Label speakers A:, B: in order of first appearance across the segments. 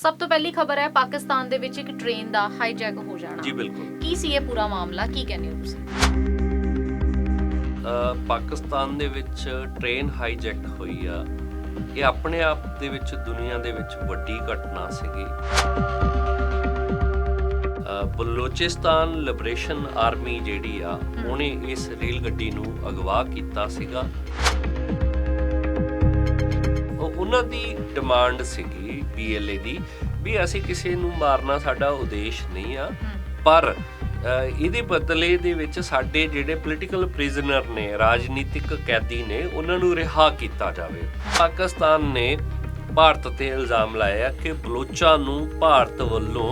A: ਸਭ ਤੋਂ ਪਹਿਲੀ ਖਬਰ ਹੈ ਪਾਕਿਸਤਾਨ ਦੇ ਵਿੱਚ ਇੱਕ ਟ੍ਰੇਨ ਦਾ ਹਾਈਜੈਕ ਹੋ ਜਾਣਾ।
B: ਜੀ ਬਿਲਕੁਲ।
A: ਕੀ ਸੀ ਇਹ ਪੂਰਾ ਮਾਮਲਾ? ਕੀ ਕਹਿੰਦੇ ਹੋ ਤੁਸੀਂ?
B: ਪਾਕਿਸਤਾਨ ਦੇ ਵਿੱਚ ਟ੍ਰੇਨ ਹਾਈਜੈਕ ਹੋਈ ਆ। ਇਹ ਆਪਣੇ ਆਪ ਦੇ ਵਿੱਚ ਦੁਨੀਆ ਦੇ ਵਿੱਚ ਵੱਡੀ ਘਟਨਾ ਸੀਗੀ। ਬਲੋਚਿਸਤਾਨ ਲਿਬਰੇਸ਼ਨ ਆਰਮੀ ਜਿਹੜੀ ਆ ਉਹਨੇ ਇਸ ਰੇਲ ਗੱਡੀ ਨੂੰ ਅਗਵਾ ਕੀਤਾ ਸੀਗਾ। ਉਹ ਉਹਨਾਂ ਦੀ ਡਿਮਾਂਡ ਸੀਗੀ ਪੀਐਲਏ ਦੀ ਵੀ ਅਸੀਂ ਕਿਸੇ ਨੂੰ ਮਾਰਨਾ ਸਾਡਾ ਉਦੇਸ਼ ਨਹੀਂ ਆ। ਪਰ ਇਹਦੇ ਬਦਲੇ ਦੇ ਵਿੱਚ ਸਾਡੇ ਜਿਹੜੇ ਪੋਲੀਟੀਕਲ ਪ੍ਰਿਜ਼ਨਰ ਨੇ ਰਾਜਨੀਤਿਕ ਕੈਦੀ ਨੇ ਉਹਨਾਂ ਨੂੰ ਰਿਹਾ ਕੀਤਾ ਜਾਵੇ। ਪਾਕਿਸਤਾਨ ਨੇ ਭਾਰਤ ਤੇ ਇਲਜ਼ਾਮ ਲਾਇਆ ਕਿ ਬਲੋਚਾਂ ਨੂੰ ਭਾਰਤ ਵੱਲੋਂ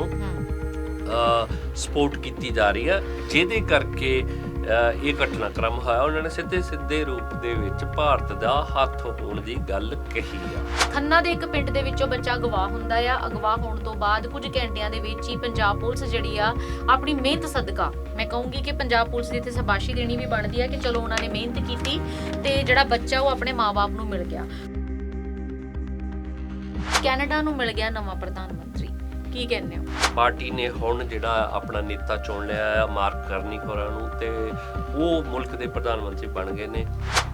B: ਸਪੋਰਟ ਕੀਤੀ ਜਾ ਰਹੀ ਹੈ ਜਿਹਦੇ ਕਰਕੇ ਇਹ ਘਟਨਾਕ੍ਰਮ ਹੋਇਆ। ਉਹਨਾਂ ਨੇ ਸਿੱਧੇ ਸਿੱਧੇ ਰੂਪ ਦੇ ਵਿੱਚ ਭਾਰਤ ਦਾ ਹੱਥ ਹੋਣ ਦੀ ਗੱਲ ਕਹੀ ਆ।
A: ਖੰਨਾ ਦੇ ਇੱਕ ਪਿੰਡ ਦੇ ਵਿੱਚੋਂ ਬੱਚਾ ਅਗਵਾ ਹੁੰਦਾ ਆ। ਅਗਵਾ ਹੋਣ ਤੋਂ ਬਾਅਦ ਕੁਝ ਘੰਟਿਆਂ ਦੇ ਵਿੱਚ ਹੀ ਪੰਜਾਬ ਪੁਲਿਸ ਜਿਹੜੀ ਆ, ਆਪਣੀ ਮਿਹਨਤ ਸਦਕਾ। ਮੈਂ ਕਹੂੰਗੀ ਕਿ ਪੰਜਾਬ ਪੁਲਿਸ ਦੀ ਇੱਥੇ ਸ਼ਾਬਾਸ਼ੀ ਦੇਣੀ ਵੀ ਬਣਦੀ ਆ ਕਿ ਚਲੋ ਉਹਨਾਂ ਨੇ ਮਿਹਨਤ ਕੀਤੀ ਤੇ ਜਿਹੜਾ ਬੱਚਾ ਉਹ ਆਪਣੇ ਮਾਪੇ ਨੂੰ ਮਿਲ ਗਿਆ। ਕੈਨੇਡਾ ਨੂੰ ਮਿਲ ਗਿਆ ਨਵਾਂ ਪ੍ਰਧਾਨ ਮੰਤਰੀ ਕੀ ਕਹਿੰਦੇ ਹੋ?
B: ਪਾਰਟੀ ਨੇ ਹੁਣ ਜਿਹੜਾ ਆਪਣਾ ਨੇਤਾ ਚੁਣ ਲਿਆ ਹੈ ਮਾਰਕ ਕਰਨੀ ਹੋਰਾਂ ਨੂੰ ਤੇ ਉਹ ਮੁਲਕ ਦੇ ਪ੍ਰਧਾਨ ਮੰਤਰੀ ਬਣ ਗਏ ਨੇ।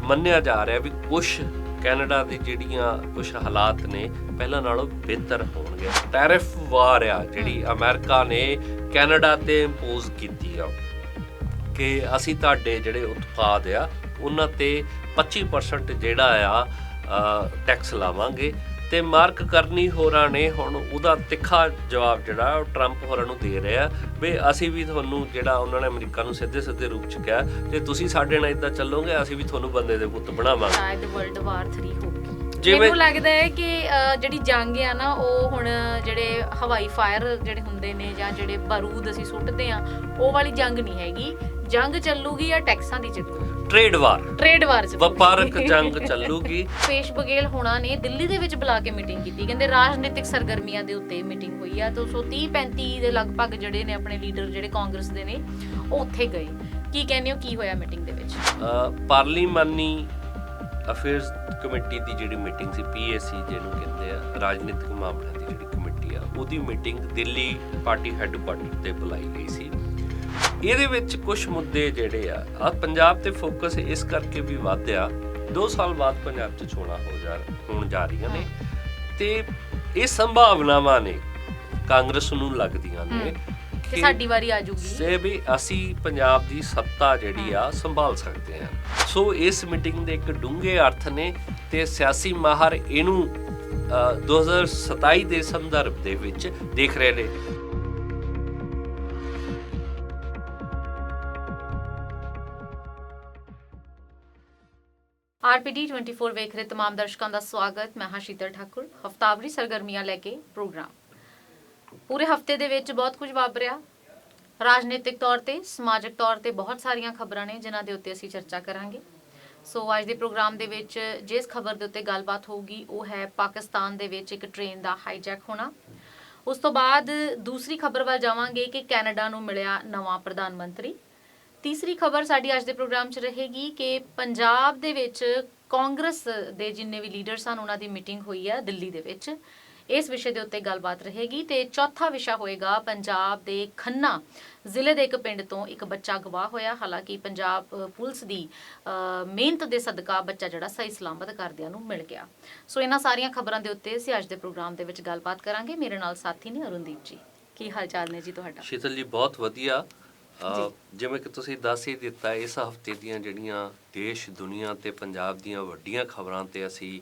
B: ਮੰਨਿਆ ਜਾ ਰਿਹਾ ਵੀ ਕੁਝ ਕੈਨੇਡਾ ਦੀ ਜਿਹੜੀਆਂ ਕੁਝ ਹਾਲਾਤ ਨੇ ਪਹਿਲਾਂ ਨਾਲੋਂ ਬਿਹਤਰ ਹੋਣਗੇ। ਟੈਰਿਫ ਵਾਰ ਆ ਜਿਹੜੀ ਅਮਰੀਕਾ ਨੇ ਕੈਨੇਡਾ ਤੇ ਇੰਪੋਜ਼ ਕੀਤੀ ਆ ਕਿ ਅਸੀਂ ਤੁਹਾਡੇ ਜਿਹੜੇ ਉਤਪਾਦ ਆ ਉਹਨਾਂ ਤੇ 25% ਜਿਹੜਾ ਆ ਟੈਕਸ ਲਾਵਾਂਗੇ। ਤੇ ਮਾਰਕ ਕਰਨੀ ਹੋਰਾਂ ਨੇ ਹੁਣ ਉਹਦਾ ਤਿੱਖਾ ਜਵਾਬ ਜਿਹੜਾ ਉਹ ਟਰੰਪ ਹੋਰਾਂ ਨੂੰ ਦੇ ਰਿਹਾ ਵੀ ਅਸੀਂ ਵੀ ਤੁਹਾਨੂੰ ਜਿਹੜਾ ਉਹਨਾਂ ਨੇ ਅਮਰੀਕਾ ਨੂੰ ਸਿੱਧੇ ਸਿੱਧੇ ਰੂਪ ਚ ਕਿਹਾ ਤੇ ਤੁਸੀਂ ਸਾਡੇ ਨਾਲ ਇਦਾਂ ਚੱਲੋਗੇ ਅਸੀਂ ਵੀ ਤੁਹਾਨੂੰ ਬੰਦੇ ਦੇ ਪੁੱਤ ਬਣਾਵਾਂਗੇ।
A: ਸ਼ਾਇਦ ਵਰਲਡ ਵਾਰ 3 ਹੋ
B: ਜਿਵੇਂ-
A: ਮੈਨੂੰ ਲੱਗਦਾ ਹੈ ਕਿ ਜਿਹੜੀ ਜੰਗ ਆ ਨਾ ਉਹ ਹੁਣ ਜਿਹੜੇ ਹਵਾਈ ਫਾਇਰ ਜਿਹੜੇ ਹੁੰਦੇ ਨੇ ਜਾਂ ਜਿਹੜੇ ਬਾਰੂਦ ਅਸੀਂ ਸੁੱਟਦੇ ਆ ਉਹ ਵਾਲੀ ਜੰਗ ਨਹੀਂ ਹੈਗੀ। ਜੰਗ ਚੱਲੂਗੀ ਜਾਂ ਟੈਕਸਾਂ ਦੀ ਚੱਲੂਗੀ?
B: ਟ੍ਰੇਡ ਵਾਰ
A: ਟ੍ਰੇਡ ਵਾਰ ਚੱਲੂਗੀ
B: ਵਪਾਰਕ ਜੰਗ ਚੱਲੂਗੀ।
A: ਪੇਸ਼ ਬਗੇਲ ਹੋਣਾ ਨੇ ਦਿੱਲੀ ਦੇ ਵਿੱਚ ਬੁਲਾ ਕੇ ਮੀਟਿੰਗ ਕੀਤੀ। ਕਹਿੰਦੇ ਰਾਜਨੀਤਿਕ ਸਰਗਰਮੀਆਂ ਦੇ ਉੱਤੇ ਮੀਟਿੰਗ ਹੋਈ ਆ। 230 35 ਦੇ ਲਗਭਗ ਜਿਹੜੇ ਨੇ ਆਪਣੇ ਲੀਡਰ ਜਿਹੜੇ ਕਾਂਗਰਸ ਦੇ ਨੇ ਉਹ ਉੱਥੇ ਗਏ। ਕੀ ਕਹਿੰਦੇ ਹੋ? ਕੀ ਹੋਇਆ ਮੀਟਿੰਗ ਦੇ ਵਿੱਚ?
B: ਪਾਰਲੀਮਾਨੀ ਅਫੇਅਰਸ ਕਮੇਟੀ ਦੀ ਜਿਹੜੀ ਮੀਟਿੰਗ ਸੀ ਪੀਏਸੀ ਜਿਹਨੂੰ ਕਹਿੰਦੇ ਆ ਰਾਜਨੀਤਿਕ ਮਾਮਲਿਆਂ ਦੀ ਜਿਹੜੀ ਕਮੇਟੀ ਆ ਉਹਦੀ ਮੀਟਿੰਗ ਦਿੱਲੀ ਪਾਰਟੀ ਹੈੱਡਕੁਆਟਰ ਤੇ ਬੁਲਾਈ ਗਈ ਸੀ। ਇਹਦੇ ਵਿੱਚ ਕੁਝ ਮੁੱਦੇ ਜਿਹੜੇ ਆ ਆ ਪੰਜਾਬ ਤੇ ਫੋਕਸ ਇਸ ਕਰਕੇ ਵੀ ਵਧਿਆ 2 ਸਾਲ ਬਾਅਦ ਪੰਜਾਬ 'ਚ ਚੋਣਾਂ ਹੋ ਜਾ ਹੋਣ ਜਾ ਰਹੀਆਂ ਨੇ ਤੇ ਇਹ ਸੰਭਾਵਨਾਵਾਂ ਨੇ ਕਾਂਗਰਸ ਨੂੰ ਲੱਗਦੀਆਂ ਨੇ
A: ਕਿ ਸਾਡੀ ਵਾਰੀ ਆ ਜੂਗੀ।
B: ਸੇ ਵੀ ਅਸੀਂ ਪੰਜਾਬ ਦੀ ਸੱਤਾ ਜਿਹੜੀ ਆ ਸੰਭਾਲ ਸਕਦੇ ਹਾਂ। ਸੋ ਇਸ ਮੀਟਿੰਗ ਦੇ ਇੱਕ ਡੂੰਘੇ ਅਰਥ ਨੇ ਤੇ ਸਿਆਸੀ ਮਾਹਰ ਇਹਨੂੰ ਅ, 2027 ਦੇ ਸੰਦਰਭ ਦੇ ਵਿੱਚ ਦੇਖ ਰਹੇ ਨੇ।
A: ਆਰਪੀਡੀ 24 ਵੇਖ ਰਹੇ ਤਮਾਮ ਦਰਸ਼ਕਾਂ ਦਾ ਸਵਾਗਤ। ਮੈਂ ਹਾਂ ਸ਼ੀਤਲ ਠਾਕੁਰ। ਹਫਤਾਵਰੀ ਸਰਗਰਮੀਆਂ ਲੈ ਕੇ ਪ੍ਰੋਗਰਾਮ। ਪੂਰੇ ਹਫ਼ਤੇ ਦੇ ਵਿੱਚ ਬਹੁਤ ਕੁਝ ਵਾਪਰਿਆ। ਰਾਜਨੀਤਿਕ ਤੌਰ ਤੇ, ਸਮਾਜਿਕ ਤੌਰ ਤੇ ਬਹੁਤ ਸਾਰੀਆਂ ਖਬਰਾਂ ਨੇ, ਜਿਨ੍ਹਾਂ ਦੇ ਉੱਤੇ ਅਸੀਂ ਚਰਚਾ ਕਰਾਂਗੇ। ਸੋ ਅੱਜ ਦੇ ਪ੍ਰੋਗਰਾਮ ਦੇ ਵਿੱਚ ਜਿਸ ਖਬਰ ਦੇ ਉੱਤੇ ਗੱਲਬਾਤ ਹੋਊਗੀ, ਉਹ ਹੈ ਪਾਕਿਸਤਾਨ ਦੇ ਵਿੱਚ ਇੱਕ ਟ੍ਰੇਨ ਦਾ ਹਾਈਜੈਕ ਹੋਣਾ। ਉਸ ਤੋਂ ਬਾਅਦ ਦੂਸਰੀ ਖਬਰ ਵੱਲ ਜਾਵਾਂਗੇ ਕਿ ਕੈਨੇਡਾ ਨੂੰ ਮਿਲਿਆ ਨਵਾਂ ਪ੍ਰਧਾਨ ਮੰਤਰੀ। ਤੀਸਰੀ ਖਬਰ ਸਾਡੀ ਅੱਜ ਦੇ ਪ੍ਰੋਗਰਾਮ 'ਚ ਰਹੇਗੀ ਕਿ ਪੰਜਾਬ ਦੇ ਵਿੱਚ ਕਾਂਗਰਸ ਦੇ ਜਿੰਨੇ ਵੀ ਲੀਡਰ ਸਨ ਉਹਨਾਂ ਦੀ ਮੀਟਿੰਗ ਹੋਈ ਹੈ ਦਿੱਲੀ ਦੇ ਵਿੱਚ। ਇਸ ਵਿਸ਼ੇ ਦੇ ਉੱਤੇ ਗੱਲਬਾਤ ਰਹੇਗੀ ਤੇ ਚੌਥਾ ਵਿਸ਼ਾ ਹੋਏਗਾ ਪੰਜਾਬ ਦੇ ਖੰਨਾ ਜ਼ਿਲ੍ਹੇ ਦੇ ਇੱਕ ਪਿੰਡ ਤੋਂ ਇੱਕ ਬੱਚਾ ਗਵਾਹ ਹੋਇਆ। ਹਾਲਾਂਕਿ ਪੰਜਾਬ ਪੁਲਿਸ ਦੀ ਮਿਹਨਤ ਦੇ ਸਦਕਾ ਬੱਚਾ ਜਿਹੜਾ ਸਹੀ ਸਲਾਮਤ ਕਰਦਿਆਂ ਨੂੰ ਮਿਲ ਗਿਆ। ਸੋ ਇਹਨਾਂ ਸਾਰੀਆਂ ਖਬਰਾਂ ਦੇ ਉੱਤੇ ਅਸੀਂ ਅੱਜ ਦੇ ਪ੍ਰੋਗਰਾਮ ਦੇ ਵਿੱਚ ਗੱਲਬਾਤ ਕਰਾਂਗੇ। ਮੇਰੇ ਨਾਲ ਸਾਥੀ ਨੇ ਅਰੁਣਦੀਪ ਜੀ। ਕੀ ਹਾਲ ਚਾਲ ਨੇ ਜੀ ਤੁਹਾਡਾ?
B: ਸ਼ੀਤਲ ਜੀ, ਬਹੁਤ ਵਧੀਆ। ਜਿਵੇਂ ਕਿ ਤੁਸੀਂ ਦੱਸ ਹੀ ਦਿੱਤਾ ਇਸ ਹਫ਼ਤੇ ਦੀਆਂ ਜਿਹੜੀਆਂ ਦੇਸ਼ ਦੁਨੀਆ ਤੇ ਪੰਜਾਬ ਦੀਆਂ ਵੱਡੀਆਂ ਖਬਰਾਂ ਤੇ ਅਸੀਂ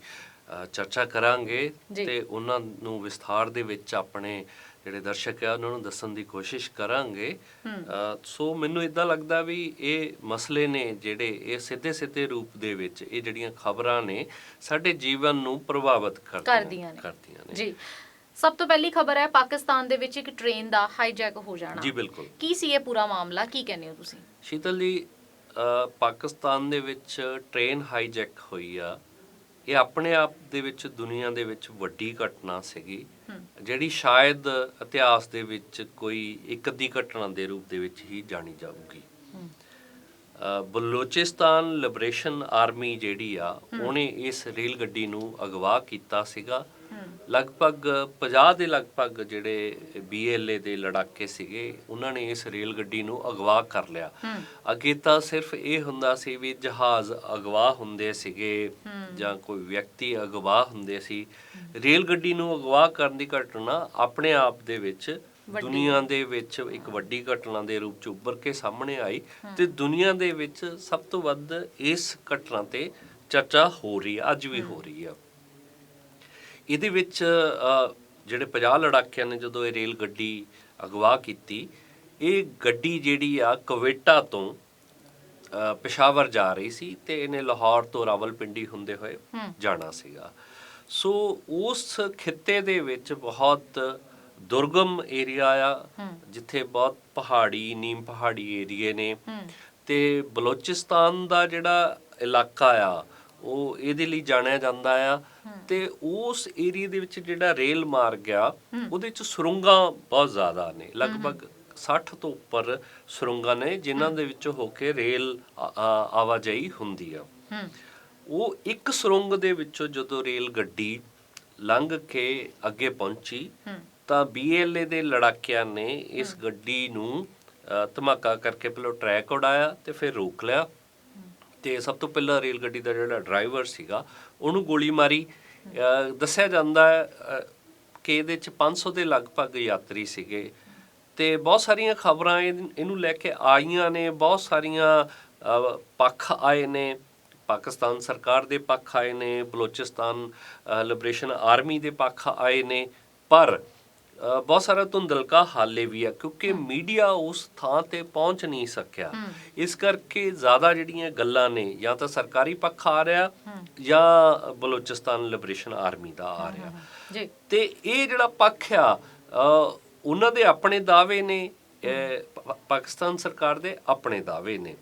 B: ਚਰਚਾ ਕਰਾਂਗੇ। ਤੇ ਉਹਨਾਂ ਨੂੰ ਵਿਸਥਾਰ ਦੇ ਵਿੱਚ ਆਪਣੇ ਜਿਹੜੇ ਦਰਸ਼ਕ ਆ ਉਹਨਾਂ ਨੂੰ ਦੱਸਣ ਦੀ ਕੋਸ਼ਿਸ਼ ਕਰਾਂਗੇ। ਸੋ ਮੈਨੂੰ ਇਦਾਂ ਲੱਗਦਾ ਵੀ ਇਹ ਮਸਲੇ ਨੇ ਜਿਹੜੇ ਇਹ ਸਿੱਧੇ ਸਿੱਧੇ ਰੂਪ ਦੇ ਵਿੱਚ ਇਹ ਜਿਹੜੀਆਂ ਖਬਰਾਂ ਨੇ ਸਾਡੇ ਜੀਵਨ ਨੂੰ ਪ੍ਰਭਾਵਿਤ ਕਰਦੀਆਂ
A: ਨੇ।
B: ਕਰਦੀਆਂ ਨੇ।
A: ਜੀ। ਸਭ ਤੋਂ ਪਹਿਲੀ ਖਬਰ ਹੈ ਪਾਕਿਸਤਾਨ ਦੇ ਵਿੱਚ ਇੱਕ ਟ੍ਰੇਨ ਦਾ ਹਾਈਜੈਕ ਹੋ ਜਾਣਾ।
B: ਜੀ ਬਿਲਕੁਲ।
A: ਕੀ ਸੀ ਇਹ ਪੂਰਾ ਮਾਮਲਾ? ਕੀ ਕਹਿੰਦੇ ਹੋ ਤੁਸੀਂ?
B: ਸ਼ੀਤਲ ਜੀ ਪਾਕਿਸਤਾਨ ਦੇ ਵਿੱਚ ਟ੍ਰੇਨ ਹਾਈਜੈਕ ਹੋਈ ਆ। ਇਹ ਆਪਣੇ ਆਪ ਦੇ ਵਿੱਚ ਦੁਨੀਆ ਦੇ ਵਿੱਚ ਵੱਡੀ ਘਟਨਾ ਸੀਗੀ। ਜਿਹੜੀ ਸ਼ਾਇਦ ਇਤਿਹਾਸ ਦੇ ਵਿੱਚ ਕੋਈ ਇੱਕ ਅੱਧੀ ਘਟਨਾ ਦੇ ਰੂਪ ਦੇ ਵਿੱਚ ਹੀ ਜਾਣੀ ਜਾਊਗੀ। ਬਲੋਚਿਸਤਾਨ ਲਿਬਰੇਸ਼ਨ ਆਰਮੀ ਜਿਹੜੀ ਆ ਉਹਨੇ ਇਸ ਰੇਲ ਗੱਡੀ ਨੂੰ ਅਗਵਾ ਕੀਤਾ ਸੀਗਾ। ਲਗਭਗ 50 ਦੇ ਲਗਭਗ ਜਿਹੜੇ ਬੀਐਲਏ ਦੇ ਲੜਾਕੇ ਸੀਗੇ ਉਹਨਾਂ ਨੇ ਇਸ ਰੇਲ ਗੱਡੀ ਨੂੰ ਅਗਵਾ ਕਰ ਲਿਆ। ਅੱਗੇ ਤਾਂ ਸਿਰਫ ਇਹ ਹੁੰਦਾ ਸੀ ਵੀ ਜਹਾਜ਼ ਅਗਵਾ ਹੁੰਦੇ ਸੀਗੇ। ਜਾਂ ਕੋਈ ਵਿਅਕਤੀ ਅਗਵਾ ਹੁੰਦੇ ਸੀ। ਰੇਲ ਗੱਡੀ ਨੂੰ ਅਗਵਾ ਕਰਨ ਦੀ ਘਟਨਾ ਆਪਣੇ ਆਪ ਦੇ ਵਿੱਚ। ਦੁਨੀਆ ਦੇ ਵਿੱਚ ਇੱਕ ਵੱਡੀ ਘਟਨਾ ਦੇ ਰੂਪ ਚ ਉੱਭਰ ਕੇ ਸਾਹਮਣੇ ਆਈ ਤੇ ਦੁਨੀਆ ਦੇ ਵਿੱਚ ਸਭ ਤੋਂ ਵੱਧ ਇਸ ਘਟਨਾ ਤੇ ਚਰਚਾ ਹੋ ਰਹੀ ਹੈ ਅੱਜ ਵੀ ਹੋ। ਰਹੀ ਹੈ ਇਹਦੇ ਵਿੱਚ ਜਿਹੜੇ 50 ਲੜਾਕਿਆਂ ਨੇ ਜਦੋਂ ਇਹ ਰੇਲ ਗੱਡੀ ਅਗਵਾ ਕੀਤੀ ਇਹ ਗੱਡੀ ਜਿਹੜੀ ਆ ਕਵੇਟਾ ਤੋਂ ਪਸ਼ਾਵਰ ਜਾ ਰਹੀ ਸੀ ਤੇ ਇਹਨੇ ਲਾਹੌਰ ਤੋਂ ਰਾਵਲਪਿੰਡੀ ਹੁੰਦੇ ਹੋਏ ਜਾਣਾ ਸੀਗਾ। ਸੋ ਉਸ ਖਿੱਤੇ ਦੇ ਵਿੱਚ ਬਹੁਤ ਦੁਰਗਮ ਏਰੀਆ ਆ ਜਿੱਥੇ ਬਹੁਤ ਪਹਾੜੀ ਨੀਮ ਪਹਾੜੀ ਏਰੀਏ ਨੇ ਤੇ ਬਲੋਚਿਸਤਾਨ ਦਾ ਜਿਹੜਾ ਇਲਾਕਾ ਆ ਉਹ ਇਹਦੇ ਲਈ ਜਾਣਿਆ ਜਾਂਦਾ ਆ। ਤੇ ਉਸ ਏਰੀਆ ਦੇ ਵਿੱਚ ਜਿਹੜਾ ਰੇਲ ਮਾਰਗ ਆ ਉਹਦੇ ਚ ਸੁਰੰਗਾਂ ਬਹੁਤ ਜ਼ਿਆਦਾ ਨੇ। ਲਗਭਗ 60 ਤੋਂ ਉੱਪਰ ਸੁਰੰਗਾਂ ਨੇ ਜਿਨ੍ਹਾਂ ਦੇ ਵਿੱਚੋਂ ਹੋ ਕੇ ਰੇਲ ਆਵਾਜਾਈ ਹੁੰਦੀ ਆ। ਉਹ ਇੱਕ ਸੁਰੰਗ ਦੇ ਵਿੱਚੋਂ ਜਦੋਂ ਰੇਲ ਗੱਡੀ ਲੰਘ ਕੇ ਅੱਗੇ ਪਹੁੰਚੀ ਤਾਂ ਬੀਐਲਏ ਦੇ ਲੜਾਕਿਆਂ ਨੇ ਇਸ ਗੱਡੀ ਨੂੰ ਧਮਾਕਾ ਕਰਕੇ ਪਹਿਲਾਂ ਟਰੈਕ ਉਡਾਇਆ ਤੇ ਫਿਰ ਰੋਕ ਲਿਆ। ਤੇ ਸਭ ਤੋਂ ਪਹਿਲਾਂ ਰੇਲ ਗੱਡੀ ਦਾ ਜਿਹੜਾ ਡਰਾਈਵਰ ਸੀਗਾ, ਉਹਨੂੰ ਗੋਲੀ ਮਾਰੀ। ਦੱਸਿਆ ਜਾਂਦਾ ਹੈ ਕਿ ਇਹਦੇ ਚ 500 ਦੇ ਲਗਭਗ ਯਾਤਰੀ ਸੀਗੇ। ਤੇ ਬਹੁਤ ਸਾਰੀਆਂ ਖਬਰਾਂ ਇਹਨੂੰ ਲੈ ਕੇ ਆਈਆਂ ਨੇ, ਬਹੁਤ ਸਾਰੀਆਂ ਪੱਖ ਆਏ ਨੇ। ਪਾਕਿਸਤਾਨ ਸਰਕਾਰ ਦੇ ਪੱਖ ਆਏ ਨੇ, ਬਲੋਚਿਸਤਾਨ ਲਿਬਰੇਸ਼ਨ ਆਰਮੀ ਦੇ ਪੱਖ ਆਏ ਨੇ। ਪਰ ਬਹੁਤ ਸਾਰਾ ਧੁੰਦਲਕਾ ਹਾਲੇ ਵੀ ਆ ਕਿਉਂਕਿ ਮੀਡੀਆ ਉਸ ਥਾਂ ਤੇ ਪਹੁੰਚ ਨਹੀਂ ਸਕਿਆ। ਇਸ ਕਰਕੇ ਜ਼ਿਆਦਾ ਜਿਹੜੀਆਂ ਗੱਲਾਂ ਨੇ ਜਾਂ ਤਾਂ ਸਰਕਾਰੀ ਪੱਖ ਆ ਰਿਹਾ ਜਾਂ ਬਲੋਚਿਸਤਾਨ ਲਿਬਰੇਸ਼ਨ ਆਰਮੀ ਦਾ ਆ ਰਿਹਾ।
A: ਜੀ।
B: ਤੇ ਇਹ ਜਿਹੜਾ ਪੱਖ ਆ ਉਹਨਾਂ ਦੇ ਆਪਣੇ ਦਾਅਵੇ ਨੇ ਪਾਕਿਸਤਾਨ ਸਰਕਾਰ ਦੇ ਆਪਣੇ ਦਾਅਵੇ ਨੇ।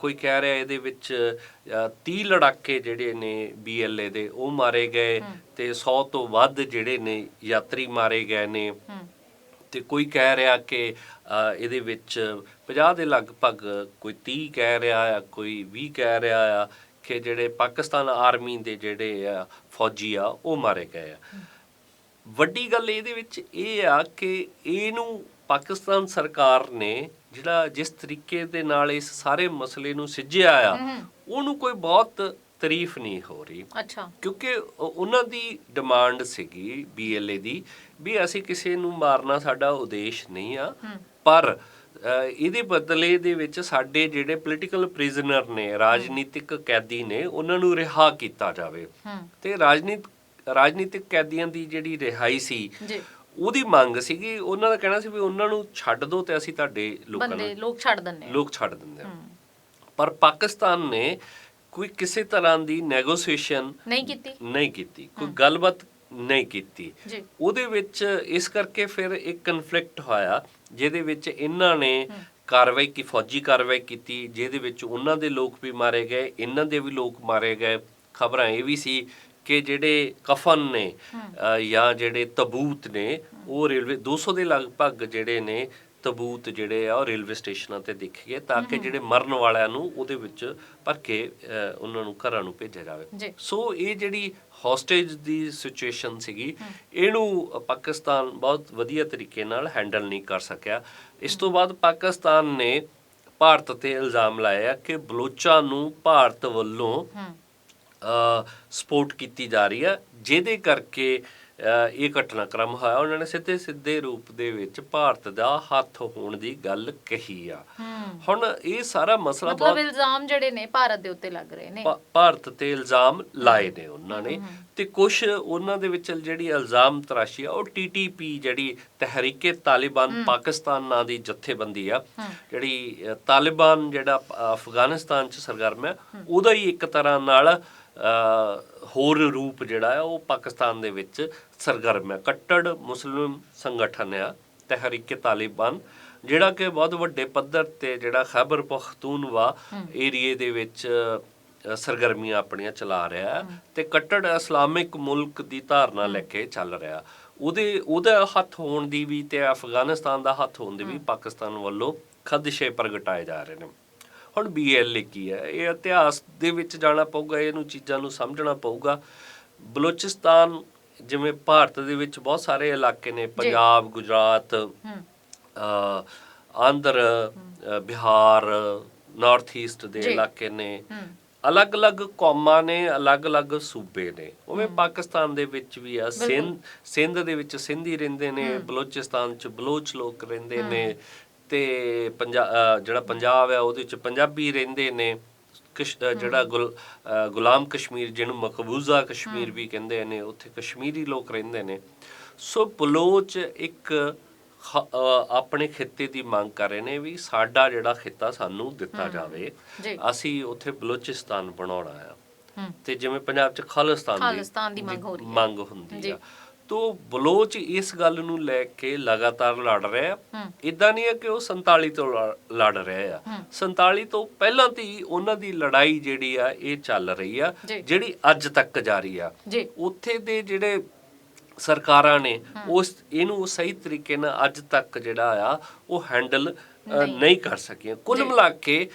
B: ਕੋਈ ਕਹਿ ਰਿਹਾ ਇਹਦੇ ਵਿੱਚ ਅ, 30 ਲੜਾਕੇ ਜਿਹੜੇ ਨੇ ਬੀਐਲਏ ਦੇ ਉਹ ਮਾਰੇ ਗਏ ਤੇ 100 ਤੋਂ ਵੱਧ ਜਿਹੜੇ ਨੇ ਯਾਤਰੀ ਮਾਰੇ ਗਏ ਨੇ। ਤੇ ਕੋਈ ਕਹਿ ਰਿਹਾ ਕਿ ਇਹਦੇ ਵਿੱਚ 50 ਦੇ ਲਗਭਗ ਕੋਈ 30 ਕਹਿ ਰਿਹਾ ਆ ਕੋਈ 20 ਕਹਿ ਰਿਹਾ ਆ ਕਿ ਜਿਹੜੇ ਪਾਕਿਸਤਾਨ ਆਰਮੀ ਦੇ ਜਿਹੜੇ ਆ ਫੌਜੀ ਆ ਉਹ ਮਾਰੇ ਗਏ ਆ। ਵੱਡੀ ਗੱਲ ਇਹਦੇ ਵਿੱਚ ਇਹ ਆ ਕਿ ਇਹਨੂੰ ਪਾਕਿਸਤਾਨ ਸਰਕਾਰ ਨੇ ਜਿਹੜਾ ਜਿਸ ਤਰੀਕੇ ਦੇ ਨਾਲ ਇਸ ਸਾਰੇ ਮਸਲੇ ਨੂੰ ਸਿੱਝਿਆ ਆ ਉਹਨੂੰ ਕੋਈ ਬਹੁਤ ਤਾਰੀਫ ਨਹੀਂ ਹੋ ਰਹੀ।
A: ਅੱਛਾ।
B: ਕਿਉਂਕਿ ਉਹ- ਉਹਨਾਂ ਦੀ ਡਿਮਾਂਡ ਸੀਗੀ ਬੀਐਲਏ ਦੀ ਵੀ ਅਸੀਂ ਕਿਸੇ ਨੂੰ ਮਾਰਨਾ ਸਾਡਾ ਉਦੇਸ਼ ਨਹੀਂ ਆ। ਪਰ ਇਹਦੇ ਬਦਲੇ ਦੇ ਵਿੱਚ ਸਾਡੇ ਜਿਹੜੇ ਪੋਲੀਟੀਕਲ ਪ੍ਰਿਜ਼ਨਰ ਨੇ ਰਾਜਨੀਤਿਕ ਕੈਦੀ ਨੇ ਉਹਨਾਂ ਨੂੰ ਰਿਹਾ ਕੀਤਾ ਜਾਵੇ। ਤੇ ਰਾਜਨੀਤ ਰਾਜਨੀਤਿਕ ਕੈਦੀਆਂ ਦੀ ਜਿਹੜੀ ਰਿਹਾਈ ਸੀ
A: ਜੀ।
B: ਉਹਦੀ ਮੰਗ ਸੀਗੀ ਉਹਨਾਂ ਦਾ ਕਹਿਣਾ ਸੀ ਵੀ ਉਹਨਾਂ ਨੂੰ ਛੱਡ ਦਿਓ ਤੇ ਅਸੀਂ ਤੁਹਾਡੇ ਲੋਕਾਂ
A: ਬੰਦੇ
B: ਨੂੰ
A: ਲੋਕ ਛੱਡ ਦਿੰਦੇ ਆ।
B: ਲੋਕ ਛੱਡ ਦਿੰਦੇ ਆ। ਪਰ ਪਾਕਿਸਤਾਨ ਨੇ ਕੋਈ ਕਿਸੇ ਤਰ੍ਹਾਂ ਦੀ ਨੈਗੋਸੀਏਸ਼ਨ
A: ਨਹੀਂ ਕੀਤੀ।
B: ਨਹੀਂ ਕੀਤੀ ਕੋਈ ਗੱਲਬਾਤ ਨਹੀਂ ਕੀਤੀ। ਉਹਦੇ ਵਿੱਚ ਇਸ ਕਰਕੇ ਫਿਰ ਇੱਕ ਕਨਫਲਿਕਟ ਹੋਇਆ ਜਿਹਦੇ ਵਿੱਚ ਇਹਨਾਂ ਨੇ ਕਾਰਵਾਈ ਕੀ ਫੌਜੀ ਕਾਰਵਾਈ ਕੀਤੀ ਜਿਹਦੇ ਵਿੱਚ ਉਹਨਾਂ ਦੇ ਲੋਕ ਵੀ ਮਾਰੇ ਗਏ ਇਹਨਾਂ ਦੇ ਵੀ ਲੋਕ ਮਾਰੇ ਗਏ। ਖਬਰਾਂ ਇਹ ਵੀ ਸੀ ਕਿ ਜਿਹੜੇ ਕਫਨ ਨੇ ਜਾਂ ਜਿਹੜੇ ਤਬੂਤ ਨੇ ਉਹ ਰੇਲਵੇ 200 ਦੇ ਲਗਭਗ ਜਿਹੜੇ ਨੇ ਤਬੂਤ ਜਿਹੜੇ ਆ ਉਹ ਰੇਲਵੇ ਸਟੇਸ਼ਨਾਂ ਤੇ ਦੇਖੇ ਤਾਂ ਕਿ ਜਿਹੜੇ ਮਰਨ ਵਾਲਿਆਂ ਨੂੰ ਉਹਦੇ ਵਿੱਚ ਭਰ ਕੇ ਉਹਨਾਂ ਨੂੰ ਘਰਾਂ ਨੂੰ ਭੇਜਿਆ ਜਾਵੇ। ਸੋ ਇਹ ਜਿਹੜੀ ਹੌਸਟੇਜ ਦੀ ਸਿਚੁਏਸ਼ਨ ਸੀਗੀ ਇਹਨੂੰ ਪਾਕਿਸਤਾਨ ਬਹੁਤ ਵਧੀਆ ਤਰੀਕੇ ਨਾਲ ਹੈਂਡਲ ਨਹੀਂ ਕਰ ਸਕਿਆ। ਇਸ ਤੋਂ ਬਾਅਦ ਪਾਕਿਸਤਾਨ ਨੇ ਭਾਰਤ ਤੇ ਇਲਜ਼ਾਮ ਲਾਇਆ ਕਿ ਬਲੋਚਾਂ ਨੂੰ ਭਾਰਤ ਵੱਲੋਂ ਸਪੋਰਟ ਕੀਤੀ ਜਾ ਰਹੀ ਹੈ ਜਿਹਦੇ ਕਰਕੇ ਇਹ ਘਟਨਾਕ੍ਰਮ ਹੋਇਆ। ਉਹਨਾਂ ਨੇ ਸਿੱਧੇ ਸਿੱਧੇ ਰੂਪ ਦੇ ਵਿੱਚ ਭਾਰਤ ਦਾ ਹੱਥ ਹੋਣ ਦੀ ਗੱਲ ਕਹੀ ਆ। ਹੁਣ ਇਹ ਸਾਰਾ ਮਸਲਾ
A: ਮਤਲਬ
B: ਬਹੁਤ
A: ਇਲਜ਼ਾਮ ਜਿਹੜੇ ਨੇ ਭਾਰਤ ਦੇ ਉੱਤੇ ਲੱਗ ਰਹੇ ਨੇ।
B: ਭਾਰਤ ਤੇ ਇਲਜ਼ਾਮ ਲਾਏ ਨੇ ਉਹਨਾਂ ਨੇ। ਤੇ ਕੁਝ ਉਹਨਾਂ ਦੇ ਵਿੱਚ ਜਿਹੜੀ ਇਲਜ਼ਾਮ ਤਰਾਸ਼ੀ ਆ ਉਹ ਟੀਟੀਪੀ ਜਿਹੜੀ ਤਹਿਰੀਕੇ ਤਾਲਿਬਾਨ ਪਾਕਿਸਤਾਨ ਨਾਂ ਦੀ ਜਥੇਬੰਦੀ ਆ ਜਿਹੜੀ ਤਾਲਿਬਾਨ ਜਿਹੜਾ ਅਫਗਾਨਿਸਤਾਨ ਚ ਸਰਗਰਮ ਹੈ। ਉਹਦਾ ਹੀ ਇੱਕ ਤਰ੍ਹਾਂ ਨਾਲ ਹੋਰ ਰੂਪ ਜਿਹੜਾ ਹੈ ਉਹ ਪਾਕਿਸਤਾਨ ਦੇ ਵਿੱਚ ਸਰਗਰਮ ਹੈ। ਕੱਟੜ ਮੁਸਲਿਮ ਸੰਗਠਨ ਆ ਤਹਿਰੀਕੇ ਤਾਲਿਬਾਨ ਜਿਹੜਾ ਕਿ ਬਹੁਤ ਵੱਡੇ ਪੱਧਰ ਤੇ ਜਿਹੜਾ ਖੈਬਰ ਪਖਤੂਨਵਾ ਏਰੀਏ ਦੇ ਵਿੱਚ ਸਰਗਰਮੀਆਂ ਆਪਣੀਆਂ ਚਲਾ ਰਿਹਾ ਹੈ ਤੇ ਕੱਟੜ ਇਸਲਾਮਿਕ ਮੁਲਕ ਦੀ ਧਾਰਨਾ ਲੈ ਕੇ ਚੱਲ ਰਿਹਾ। ਉਹਦੇ ਉਹਦਾ ਹੱਥ ਹੋਣ ਦੀ ਵੀ ਤੇ ਅਫਗਾਨਿਸਤਾਨ ਦਾ ਹੱਥ ਹੋਣ ਦੀ ਵੀ ਪਾਕਿਸਤਾਨ ਵੱਲੋਂ ਖਦਸ਼ੇ ਪ੍ਰਗਟਾਏ ਜਾ ਰਹੇ ਨੇ। ਹੁਣ ਬੀਐਲਏ ਕੀ ਹੈ। ਇਹ ਇਤਿਹਾਸ ਦੇ ਵਿੱਚ ਜਾਣਾ ਪਊਗਾ ਇਹਨੂੰ ਚੀਜ਼ਾਂ ਨੂੰ ਸਮਝਣਾ ਪਊਗਾ। ਬਲੋਚਿਸਤਾਨ ਜਿਵੇਂ ਭਾਰਤ ਦੇ ਵਿੱਚ ਬਹੁਤ ਸਾਰੇ ਇਲਾਕੇ ਨੇ ਪੰਜਾਬ ਗੁਜਰਾਤ ਆਂਧਰ ਬਿਹਾਰ ਨਾਰਥ ਈਸਟ ਦੇ। ਇਲਾਕੇ ਨੇ। ਅਲੱਗ-ਅਲੱਗ ਕੌਮਾਂ ਨੇ ਅਲੱਗ-ਅਲੱਗ ਸੂਬੇ ਨੇ। ਉਵੇਂ ਪਾਕਿਸਤਾਨ ਦੇ ਵਿੱਚ ਵੀ ਆ। ਸਿੰਧ ਸਿੰਧ ਦੇ ਵਿੱਚ ਸਿੰਧੀ ਰਹਿੰਦੇ ਨੇ ਬਲੋਚਿਸਤਾਨ ਚ ਬਲੋਚ ਲੋਕ ਰਹਿੰਦੇ ਨੇ। ਤੇ ਪੰਜਾਬ ਜਿਹੜਾ ਪੰਜਾਬ ਹੈ ਉਹਦੇ ਵਿੱਚ ਪੰਜਾਬੀ ਰਹਿੰਦੇ ਨੇ। ਜਿਹੜਾ ਗੁਲਾਮ ਕਸ਼ਮੀਰ ਜਿਹਨੂੰ ਮਕਬੂਜ਼ਾ ਕਸ਼ਮੀਰ ਵੀ ਕਹਿੰਦੇ ਨੇ ਉੱਥੇ ਕਸ਼ਮੀਰੀ ਲੋਕ ਰਹਿੰਦੇ ਨੇ। ਸੋ ਬਲੋਚ ਇੱਕ ਆਪਣੇ ਖਿੱਤੇ ਦੀ ਮੰਗ ਕਰ ਰਹੇ ਨੇ ਵੀ ਸਾਡਾ ਜਿਹੜਾ ਖਿੱਤਾ ਸਾਨੂੰ ਦਿੱਤਾ ਜਾਵੇ। ਅਸੀਂ ਉੱਥੇ ਬਲੋਚਿਸਤਾਨ ਬਣਾਉਣਾ ਆ।
A: ਹੂੰ
B: ਤੇ ਜਿਵੇਂ ਪੰਜਾਬ ਚ ਖਾਲਿਸਤਾਨ
A: ਦੀ ਮੰਗ ਹੋ ਰਹੀ ਹੈ।
B: ਮੰਗ ਹੁੰਦੀ। ਆ। ਤੋ ਬਲੋਚ ਇਸ ਗੱਲ ਨੂੰ ਲੈ ਕੇ ਲਗਾਤਾਰ ਲੜ ਰਿਹਾ
A: ਹੂੰ।
B: ਇਦਾਂ ਨਹੀਂ ਹੈ ਕਿ ਉਹ 47 ਤੋਂ ਲੜ- ਰਹੇ ਆ। 47 ਤੋਂ ਪਹਿਲਾਂ ਤੋਂ ਉਹਨਾਂ ਦੀ ਲੜਾਈ ਜਿਹੜੀ ਆ ਇਹ ਚੱਲ ਰਹੀ ਆ। ਜਿਹੜੀ ਅੱਜ ਤੱਕ ਜਾਰੀ ਆ। ਉੱਥੇ ਦੇ ਜਿਹੜੇ ਸਰਕਾਰਾਂ ਨੇ ਉਸ ਇਹਨੂੰ ਸਹੀ ਤਰੀਕੇ ਨਾਲ ਅੱਜ ਤੱਕ ਜਿਹੜਾ ਆ ਉਹ ਹੈਂਡਲ ਨਹੀਂ। ਕਰ ਸਕੀਆਂ। ਕੁੱਲ ਮਿਲਾ ਕੇ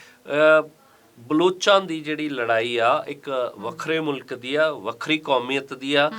B: ਬਲੋਚਾਂ ਦੀ ਜਿਹੜੀ ਲੜਾਈ ਆ ਇੱਕ ਵੱਖਰੇ ਮੁਲਕ ਦੀ ਆ ਵੱਖਰੀ ਕੌਮੀਅਤ ਦੀ ਆ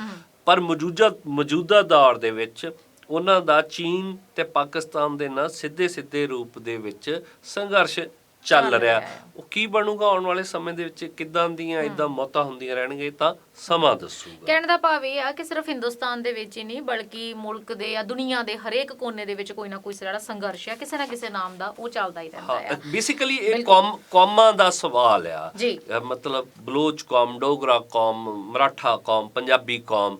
B: ਪਰ ਮੌਜੂਦਾ ਮੌਜੂਦਾ ਦੌਰ ਦੇ ਵਿੱਚ ਉਹਨਾਂ ਦਾ ਚੀਨ ਤੇ ਪਾਕਿਸਤਾਨ ਦੇ ਨਾਲ ਸਿੱਧੇ ਸਿੱਧੇ ਰੂਪ ਦੇ ਵਿੱਚ ਸੰਘਰਸ਼ ਚੱਲ ਰਿਹਾ। ਉਹ ਕੀ ਬਣੂਗਾ ਆਉਣ ਵਾਲੇ ਸਮੇਂ ਦੇ ਵਿੱਚ? ਕਿਦਾਂ ਦੀਆਂ ਇਦਾਂ ਮੌਤਾਂ ਹੁੰਦੀਆਂ ਰਹਿਣਗੀਆਂ ਇਹ ਤਾਂ ਸਮਾਂ ਦੱਸੂਗਾ।
A: ਕਹਿਣ ਦਾ ਭਾਵ ਇਹ ਆ ਕਿ ਸਿਰਫ ਹਿੰਦੁਸਤਾਨ ਦੇ ਵਿੱਚ ਹੀ ਨਹੀਂ ਬਲਕਿ ਮੁਲਕ ਦੇ ਜਾਂ ਦੁਨੀਆ ਦੇ ਹਰੇਕ ਕੋਨੇ ਦੇ ਵਿੱਚ ਕੋਈ ਨਾ ਕੋਈ ਜਿਹੜਾ ਸੰਘਰਸ਼ ਹੈ ਕਿਸੇ ਨਾ ਕਿਸੇ ਨਾਮ ਦਾ ਉਹ ਚੱਲਦਾ ਹੀ ਰਹਿੰਦਾ
B: ਹਾਂ
A: ਆ
B: ਬੇਸਿਕਲੀ ਇਹ ਕੌਮ ਕੌਮਾਂ ਦਾ ਸਵਾਲ ਆ।
A: ਜੀ।
B: ਮਤਲਬ ਬਲੋਚ ਕੌਮ ਡੋਗਰਾ ਕੌਮ ਮਰਾਠਾ ਕੌਮ ਪੰਜਾਬੀ ਕੌਮ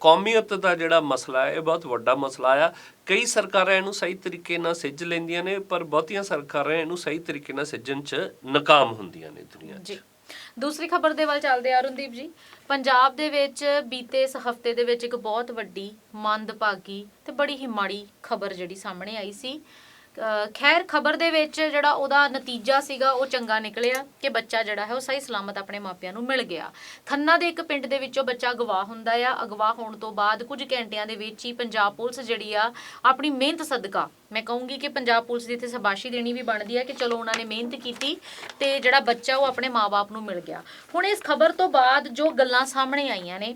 B: ਕੌਮੀਅਤ ਦਾ ਜਿਹੜਾ ਮਸਲਾ ਹੈ ਇਹ ਬਹੁਤ ਵੱਡਾ ਮਸਲਾ ਆ। ਕਈ ਸਰਕਾਰਾਂ ਇਹਨੂੰ ਸਹੀ ਤਰੀਕੇ ਨਾਲ ਸਿੱਝ ਲੈਂਦੀਆਂ ਨੇ, ਪਰ ਬਹੁਤੀਆਂ ਸਰਕਾਰਾਂ ਇਹਨੂੰ ਸਹੀ ਤਰੀਕੇ ਨਾਲ ਸਿੱਝਣ 'ਚ ਨਾਕਾਮ ਹੁੰਦੀਆਂ ਨੇ ਦੁਨੀਆ 'ਚ।
A: ਜੀ। ਦੂਸਰੀ ਖਬਰ ਦੇ ਵੱਲ ਚੱਲਦੇ ਆ ਅਰੁਣਦੀਪ ਜੀ। ਪੰਜਾਬ ਦੇ ਵਿੱਚ ਬੀਤੇ ਇਸ ਹਫ਼ਤੇ ਦੇ ਵਿੱਚ ਇੱਕ ਬਹੁਤ ਵੱਡੀ ਮੰਦਭਾਗੀ ਤੇ ਬੜੀ ਹੀ ਮਾੜੀ ਖਬਰ ਜਿਹੜੀ ਸਾਹਮਣੇ ਆਈ ਸੀ। ਖੈਰ, ਖਬਰ ਦੇ ਵਿੱਚ ਜਿਹੜਾ ਉਹਦਾ ਨਤੀਜਾ ਸੀਗਾ, ਉਹ ਚੰਗਾ ਨਿਕਲਿਆ ਕਿ ਬੱਚਾ ਜਿਹੜਾ ਹੈ, ਉਹ ਸਹੀ ਸਲਾਮਤ ਆਪਣੇ ਮਾਪਿਆਂ ਨੂੰ ਮਿਲ ਗਿਆ। ਖੰਨਾ ਦੇ ਇੱਕ ਪਿੰਡ ਦੇ ਵਿੱਚੋਂ ਬੱਚਾ ਅਗਵਾ ਹੁੰਦਾ ਆ। ਅਗਵਾ ਹੋਣ ਤੋਂ ਬਾਅਦ ਕੁਝ ਘੰਟਿਆਂ ਦੇ ਵਿੱਚ ਹੀ ਪੰਜਾਬ ਪੁਲਿਸ ਜਿਹੜੀ ਆ, ਆਪਣੀ ਮਿਹਨਤ ਸਦਕਾ ਮੈਂ ਕਹੂੰਗੀ ਕਿ ਪੰਜਾਬ ਪੁਲਿਸ ਦੀ ਇੱਥੇ ਸ਼ਾਬਾਸ਼ੀ ਦੇਣੀ ਵੀ ਬਣਦੀ ਹੈ ਕਿ ਚਲੋ ਉਹਨਾਂ ਨੇ ਮਿਹਨਤ ਕੀਤੀ ਤੇ ਜਿਹੜਾ ਬੱਚਾ ਉਹ ਆਪਣੇ ਮਾਪੇ ਨੂੰ ਮਿਲ ਗਿਆ। ਹੁਣ ਇਸ ਖਬਰ ਤੋਂ ਬਾਅਦ ਜੋ ਗੱਲਾਂ ਸਾਹਮਣੇ ਆਈਆਂ ਨੇ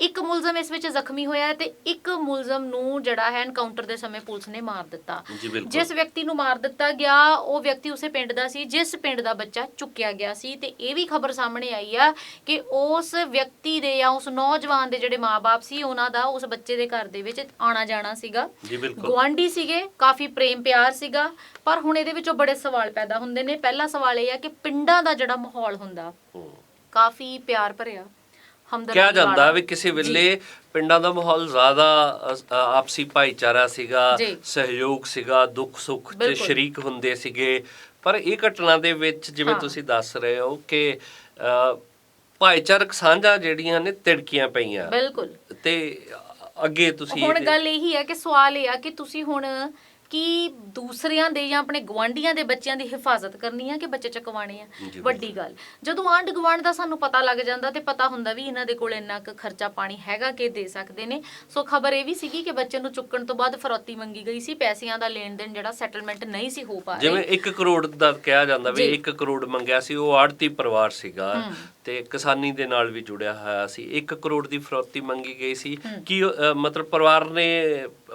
A: ਇੱਕ ਮੁਲਜ਼ਮ ਇਸ ਵਿੱਚ ਜ਼ਖਮੀ ਹੋਇਆ ਹੈ ਤੇ ਇੱਕ ਮੁਲਜ਼ਮ ਨੂੰ ਜਿਹੜਾ ਹੈ ਐਨਕਾਊਂਟਰ ਦੇ ਸਮੇਂ ਪੁਲਿਸ ਨੇ ਮਾਰ ਦਿੱਤਾ। ਜਿਸ ਵਿਅਕਤੀ ਨੂੰ ਮਾਰ ਦਿੱਤਾ ਗਿਆ ਉਹ ਵਿਅਕਤੀ ਉਸੇ ਪਿੰਡ ਦਾ ਸੀ ਜਿਸ ਪਿੰਡ ਦਾ ਬੱਚਾ ਚੁੱਕਿਆ ਗਿਆ ਸੀ ਤੇ ਇਹ ਵੀ ਖਬਰ ਸਾਹਮਣੇ ਆਈ ਆ ਕਿ ਉਸ ਵਿਅਕਤੀ ਦੇ ਜਾਂ ਉਸ ਨੌਜਵਾਨ ਦੇ ਜਿਹੜੇ ਮਾਪੇ ਸੀ ਉਹਨਾਂ ਦਾ ਉਸ ਬੱਚੇ ਦੇ ਘਰ ਦੇ ਵਿੱਚ ਆਣਾ ਜਾਣਾ ਸੀਗਾ।
B: ਜੀ ਬਿਲਕੁਲ।
A: ਗੁਆਂਢੀ ਸੀਗੇ ਕਾਫੀ ਪ੍ਰੇਮ ਪਿਆਰ ਸੀਗਾ ਪਰ ਹੁਣ ਇਹਦੇ ਵਿੱਚੋਂ ਬੜੇ ਸਵਾਲ ਪੈਦਾ ਹੁੰਦੇ ਨੇ ਪਹਿਲਾ ਸਵਾਲ ਇਹ ਆ ਕਿ ਪਿੰਡਾਂ ਦਾ ਜਿਹੜਾ ਮਾਹੌਲ ਹੁੰਦਾ। ਕਾਫੀ ਪਿਆਰ ਭਰਿਆ ਹਮਦਰਦੀ
B: ਕਿਹਾ ਜਾਂਦਾ। ਵੀ ਕਿਸੇ ਵੇਲੇ ਪਿੰਡਾਂ ਦਾ ਮਾਹੌਲ ਜ਼ਿਆਦਾ ਆਪਸੀ ਭਾਈਚਾਰਾ ਸੀਗਾ। ਸਹਿਯੋਗ ਸੀਗਾ ਦੁੱਖ ਸੁੱਖ
A: ਬਿਲਕੁਲ।
B: ਸ਼ਰੀਕ ਹੁੰਦੇ ਸੀਗੇ ਪਰ ਇਹ ਘਟਨਾ ਦੇ ਵਿੱਚ ਜਿਵੇਂ। ਤੁਸੀਂ ਦੱਸ ਰਹੇ ਹੋ ਕਿ ਭਾਈਚਾਰਕ ਸਾਂਝਾਂ ਜਿਹੜੀਆਂ ਨੇ ਤਿੜਕੀਆਂ ਪਈਆਂ
A: ਬਿਲਕੁਲ
B: ਤੇ ਅੱਗੇ ਤੁਸੀਂ
A: ਹੁਣ ਗੱਲ ਇਹੀ ਹੈ ਕਿ ਸਵਾਲ ਇਹ ਆ ਕਿ ਤੁਸੀਂ ਹੁਣ ਕੀ ਦੂਸਰਿਆਂ ਦੇ ਜਾਂ ਆਪਣੇ ਗਵਾਂਢੀਆਂ ਦੇ ਬੱਚਿਆਂ ਦੀ ਹਿਫਾਜ਼ਤ ਕਰਨੀ ਆ ਕਿ ਬੱਚੇ ਚਕਵਾਣੇ ਆ। ਵੱਡੀ ਗੱਲ ਜਦੋਂ ਆਂਢ ਗੁਆਂਢ ਦਾ ਸਾਨੂੰ ਪਤਾ ਲੱਗ ਜਾਂਦਾ ਤੇ ਪਤਾ ਹੁੰਦਾ ਵੀ ਇਹਨਾਂ ਦੇ ਕੋਲ ਇੰਨਾ ਕੁ ਖਰਚਾ ਪਾਣੀ ਹੈਗਾ ਕਿ ਦੇ ਸਕਦੇ ਨੇ ਸੋ ਖਬਰ ਇਹ ਵੀ ਸੀਗੀ ਕਿ ਬੱਚੇ ਨੂੰ ਚੁੱਕਣ ਤੋਂ ਬਾਅਦ ਫਰੌਤੀ ਮੰਗੀ ਗਈ ਸੀ ਪੈਸਿਆਂ ਦਾ ਲੈਣ ਦੇਣ ਜਿਹੜਾ ਸੈਟਲਮੈਂਟ ਨਹੀਂ ਸੀ ਹੋ ਪਾ
B: ਜਿਵੇਂ
A: ਰਿਹਾ
B: 1 ਕਰੋੜ ਦਾ ਕਿਹਾ ਜਾਂਦਾ ਵੀ
A: ਜੀ।
B: 1 ਕਰੋੜ ਮੰਗਿਆ ਸੀ ਉਹ ਆੜਤੀ ਪਰਿਵਾਰ ਸੀਗਾ। ਤੇ ਕਿਸਾਨੀ ਦੇ ਨਾਲ ਵੀ ਜੁੜਿਆ ਹੋਇਆ ਸੀ। 1 ਕਰੋੜ ਦੀ ਫਰੌਤੀ ਮੰਗੀ ਗਈ ਸੀ। ਕੀ ਮਤਲਬ ਪਰਿਵਾਰ ਨੇ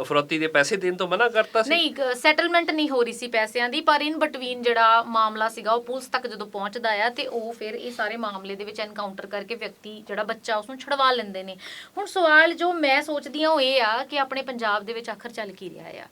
B: ਫਰੌਤੀ ਦੇ ਪੈਸੇ ਦੇਣ ਤੋਂ ਮਨਾ ਕਰਤਾ ਸੀ?
A: ਨਹੀਂ ਸੈਟਲਮੈਂਟ ਨਹੀਂ ਹੋ ਰਹੀ ਸੀ ਪੈਸਿਆਂ ਦੀ ਪਰ ਇਨ ਬਿਟਵੀਨ ਜਿਹੜਾ ਮਾਮਲਾ ਸੀਗਾ ਉਹ ਪੁਲਿਸ ਤੱਕ ਜਦੋਂ ਪਹੁੰਚਦਾ ਆ ਤੇ ਉਹ ਫਿਰ ਇਹ ਸਾਰੇ ਮਾਮਲੇ ਦੇ ਵਿੱਚ ਐਨਕਾਊਂਟਰ ਕਰਕੇ ਵਿਅਕਤੀ ਜਿਹੜਾ ਬੱਚਾ ਉਸ ਨੂੰ ਛਡਵਾ ਲੈਂਦੇ ਨੇ। ਹੁਣ ਸਵਾਲ ਜੋ ਮੈਂ ਸੋਚਦੀ ਹਾਂ ਉਹ ਇਹ ਆ ਕਿ ਆਪਣੇ ਪੰਜਾਬ ਦੇ ਵਿੱਚ ਆਖਰ ਚੱਲ ਕੀ ਰਿਹਾ ਆ।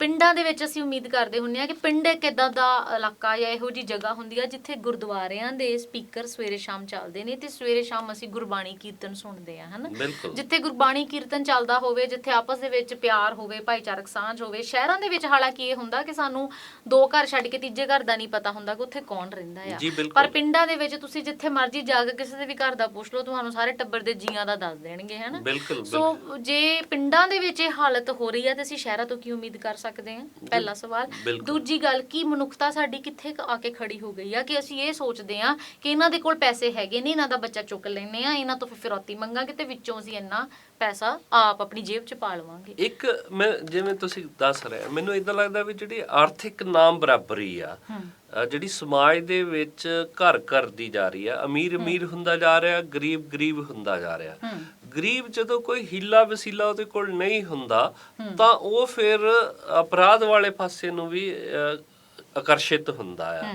A: ਪਿੰਡਾਂ ਦੇ ਵਿੱਚ ਅਸੀਂ ਉਮੀਦ ਕਰਦੇ ਹੁੰਨੇ ਆ ਕਿ ਪਿੰਡ ਇੱਕ ਇਦਾਂ ਦਾ ਇਲਾਕਾ ਜਾਂ ਇਹੋ ਜੀ ਜਗ੍ਹਾ ਹੁੰਦੀ ਆ ਜਿੱਥੇ ਗੁਰਦੁਆਰਿਆਂ ਦੇ ਸਪੀਕਰ ਸਵੇਰੇ ਸ਼ਾਮ ਚੱਲਦੇ ਨੇ ਤੇ ਸਵੇਰੇ ਸ਼ਾਮ ਅਸੀਂ ਗੁਰਬਾਣੀ ਕੀਰਤਨ ਸੁਣਦੇ ਆ ਹਨਾ? ਜਿੱਥੇ ਗੁਰਬਾਣੀ ਕੀਰਤਨ ਚੱਲਦਾ ਹੋਵੇ ਜਿੱਥੇ ਆਪਸ ਦੇ ਵਿੱਚ ਪਿਆਰ ਹੋਵੇ ਭਾਈਚਾਰਕ ਸਾਂਝ ਹੋਵੇ ਸ਼ਹਿਰਾਂ ਦੇ ਵਿੱਚ ਹਾਲਾਂਕਿ ਇਹ ਹੁੰਦਾ ਕਿ ਸਾਨੂੰ ਦੋ ਘਰ ਛੱਡ ਕੇ ਤੀਜੇ ਘਰ ਦਾ ਨਹੀਂ ਪਤਾ ਹੁੰਦਾ ਕਿ ਉੱਥੇ ਕੌਣ ਰਹਿੰਦਾ ਆ। ਪਰ ਪਿੰਡਾਂ ਦੇ ਵਿੱਚ ਤੁਸੀਂ ਜਿੱਥੇ ਮਰਜ਼ੀ ਜਾ ਕੇ ਕਿਸੇ ਦੇ ਵੀ ਘਰ ਦਾ ਪੁੱਛ ਲਓ ਤੁਹਾਨੂੰ ਸਾਰੇ ਟੱਬਰ ਦੇ ਜੀਆਂ ਦਾ ਦੱਸ ਦੇਣਗੇ ਹਨਾ? ਸੋ ਜੇ ਪਿੰਡਾਂ ਦੇ ਵਿੱਚ ਇਹ ਹਾਲਤ ਹੋ ਰਹੀ ਹੈ ਤੇ ਅਸੀਂ ਸ਼ਹਿਰਾਂ ਤੋਂ ਕੀ ਉਮੀਦ ਕਰ ਸਕਦੇ ਹਾਂ? ਪਹਿਲਾ ਸਵਾਲ। ਦੂਜੀ ਗੱਲ ਕੀ ਮਨੁੱਖਤਾ ਸਾਡੀ ਕਿੱਥੇ ਆ ਕੇ ਖੜੀ ਹੋ ਗਈ ਆ? ਕਿ ਅਸੀਂ ਇਹ ਸੋਚਦੇ ਹਾਂ ਕਿ ਇਹਨਾਂ ਦੇ ਕੋਲ ਪੈਸੇ ਹੈਗੇ ਨੇ ਇਹਨਾਂ ਦਾ ਬੱਚਾ ਚੁੱਕ ਲੈਨੇ ਆ ਇਹਨਾਂ ਤੋਂ ਫਿਰ ਫਿਰੌਤੀ ਮੰਗਾਂਗੇ ਤੇ ਵਿੱਚੋਂ ਅਸੀਂ ਇੰਨਾ ਪੈਸਾ ਆਪ ਆਪਣੀ ਜੇਬ 'ਚ ਪਾ ਲਵਾਂਗੇ।
B: ਇੱਕ ਮੈਂ ਜਿਵੇਂ ਤੁਸੀਂ ਦੱਸ ਰਹੇ ਮੈਨੂੰ ਇਦਾਂ ਲੱਗਦਾ ਵੀ ਜਿਹੜੀ ਆਰਥਿਕ ਨਾਮ ਬਰਾਬਰੀ ਆ ਜਿਹੜੀ ਸਮਾਜ ਦੇ ਵਿੱਚ ਘਰ ਘਰ ਦੀ ਜਾ ਰਹੀ ਆ ਅਮੀਰ ਅਮੀਰ ਹੁੰਦਾ ਜਾ ਰਿਹਾ ਗਰੀਬ ਗਰੀਬ ਹੁੰਦਾ ਜਾ ਰਿਹਾ। ਗਰੀਬ ਜਦੋਂ ਕੋਈ ਹੀਲਾ ਵਸੀਲਾ ਉਹਦੇ ਕੋਲ ਨਹੀਂ ਹੁੰਦਾ ਤਾਂ ਉਹ ਫਿਰ ਅਪਰਾਧ ਵਾਲੇ ਪਾਸੇ ਨੂੰ ਵੀ ਆਕਰਸ਼ਿਤ ਹੁੰਦਾ ਆ।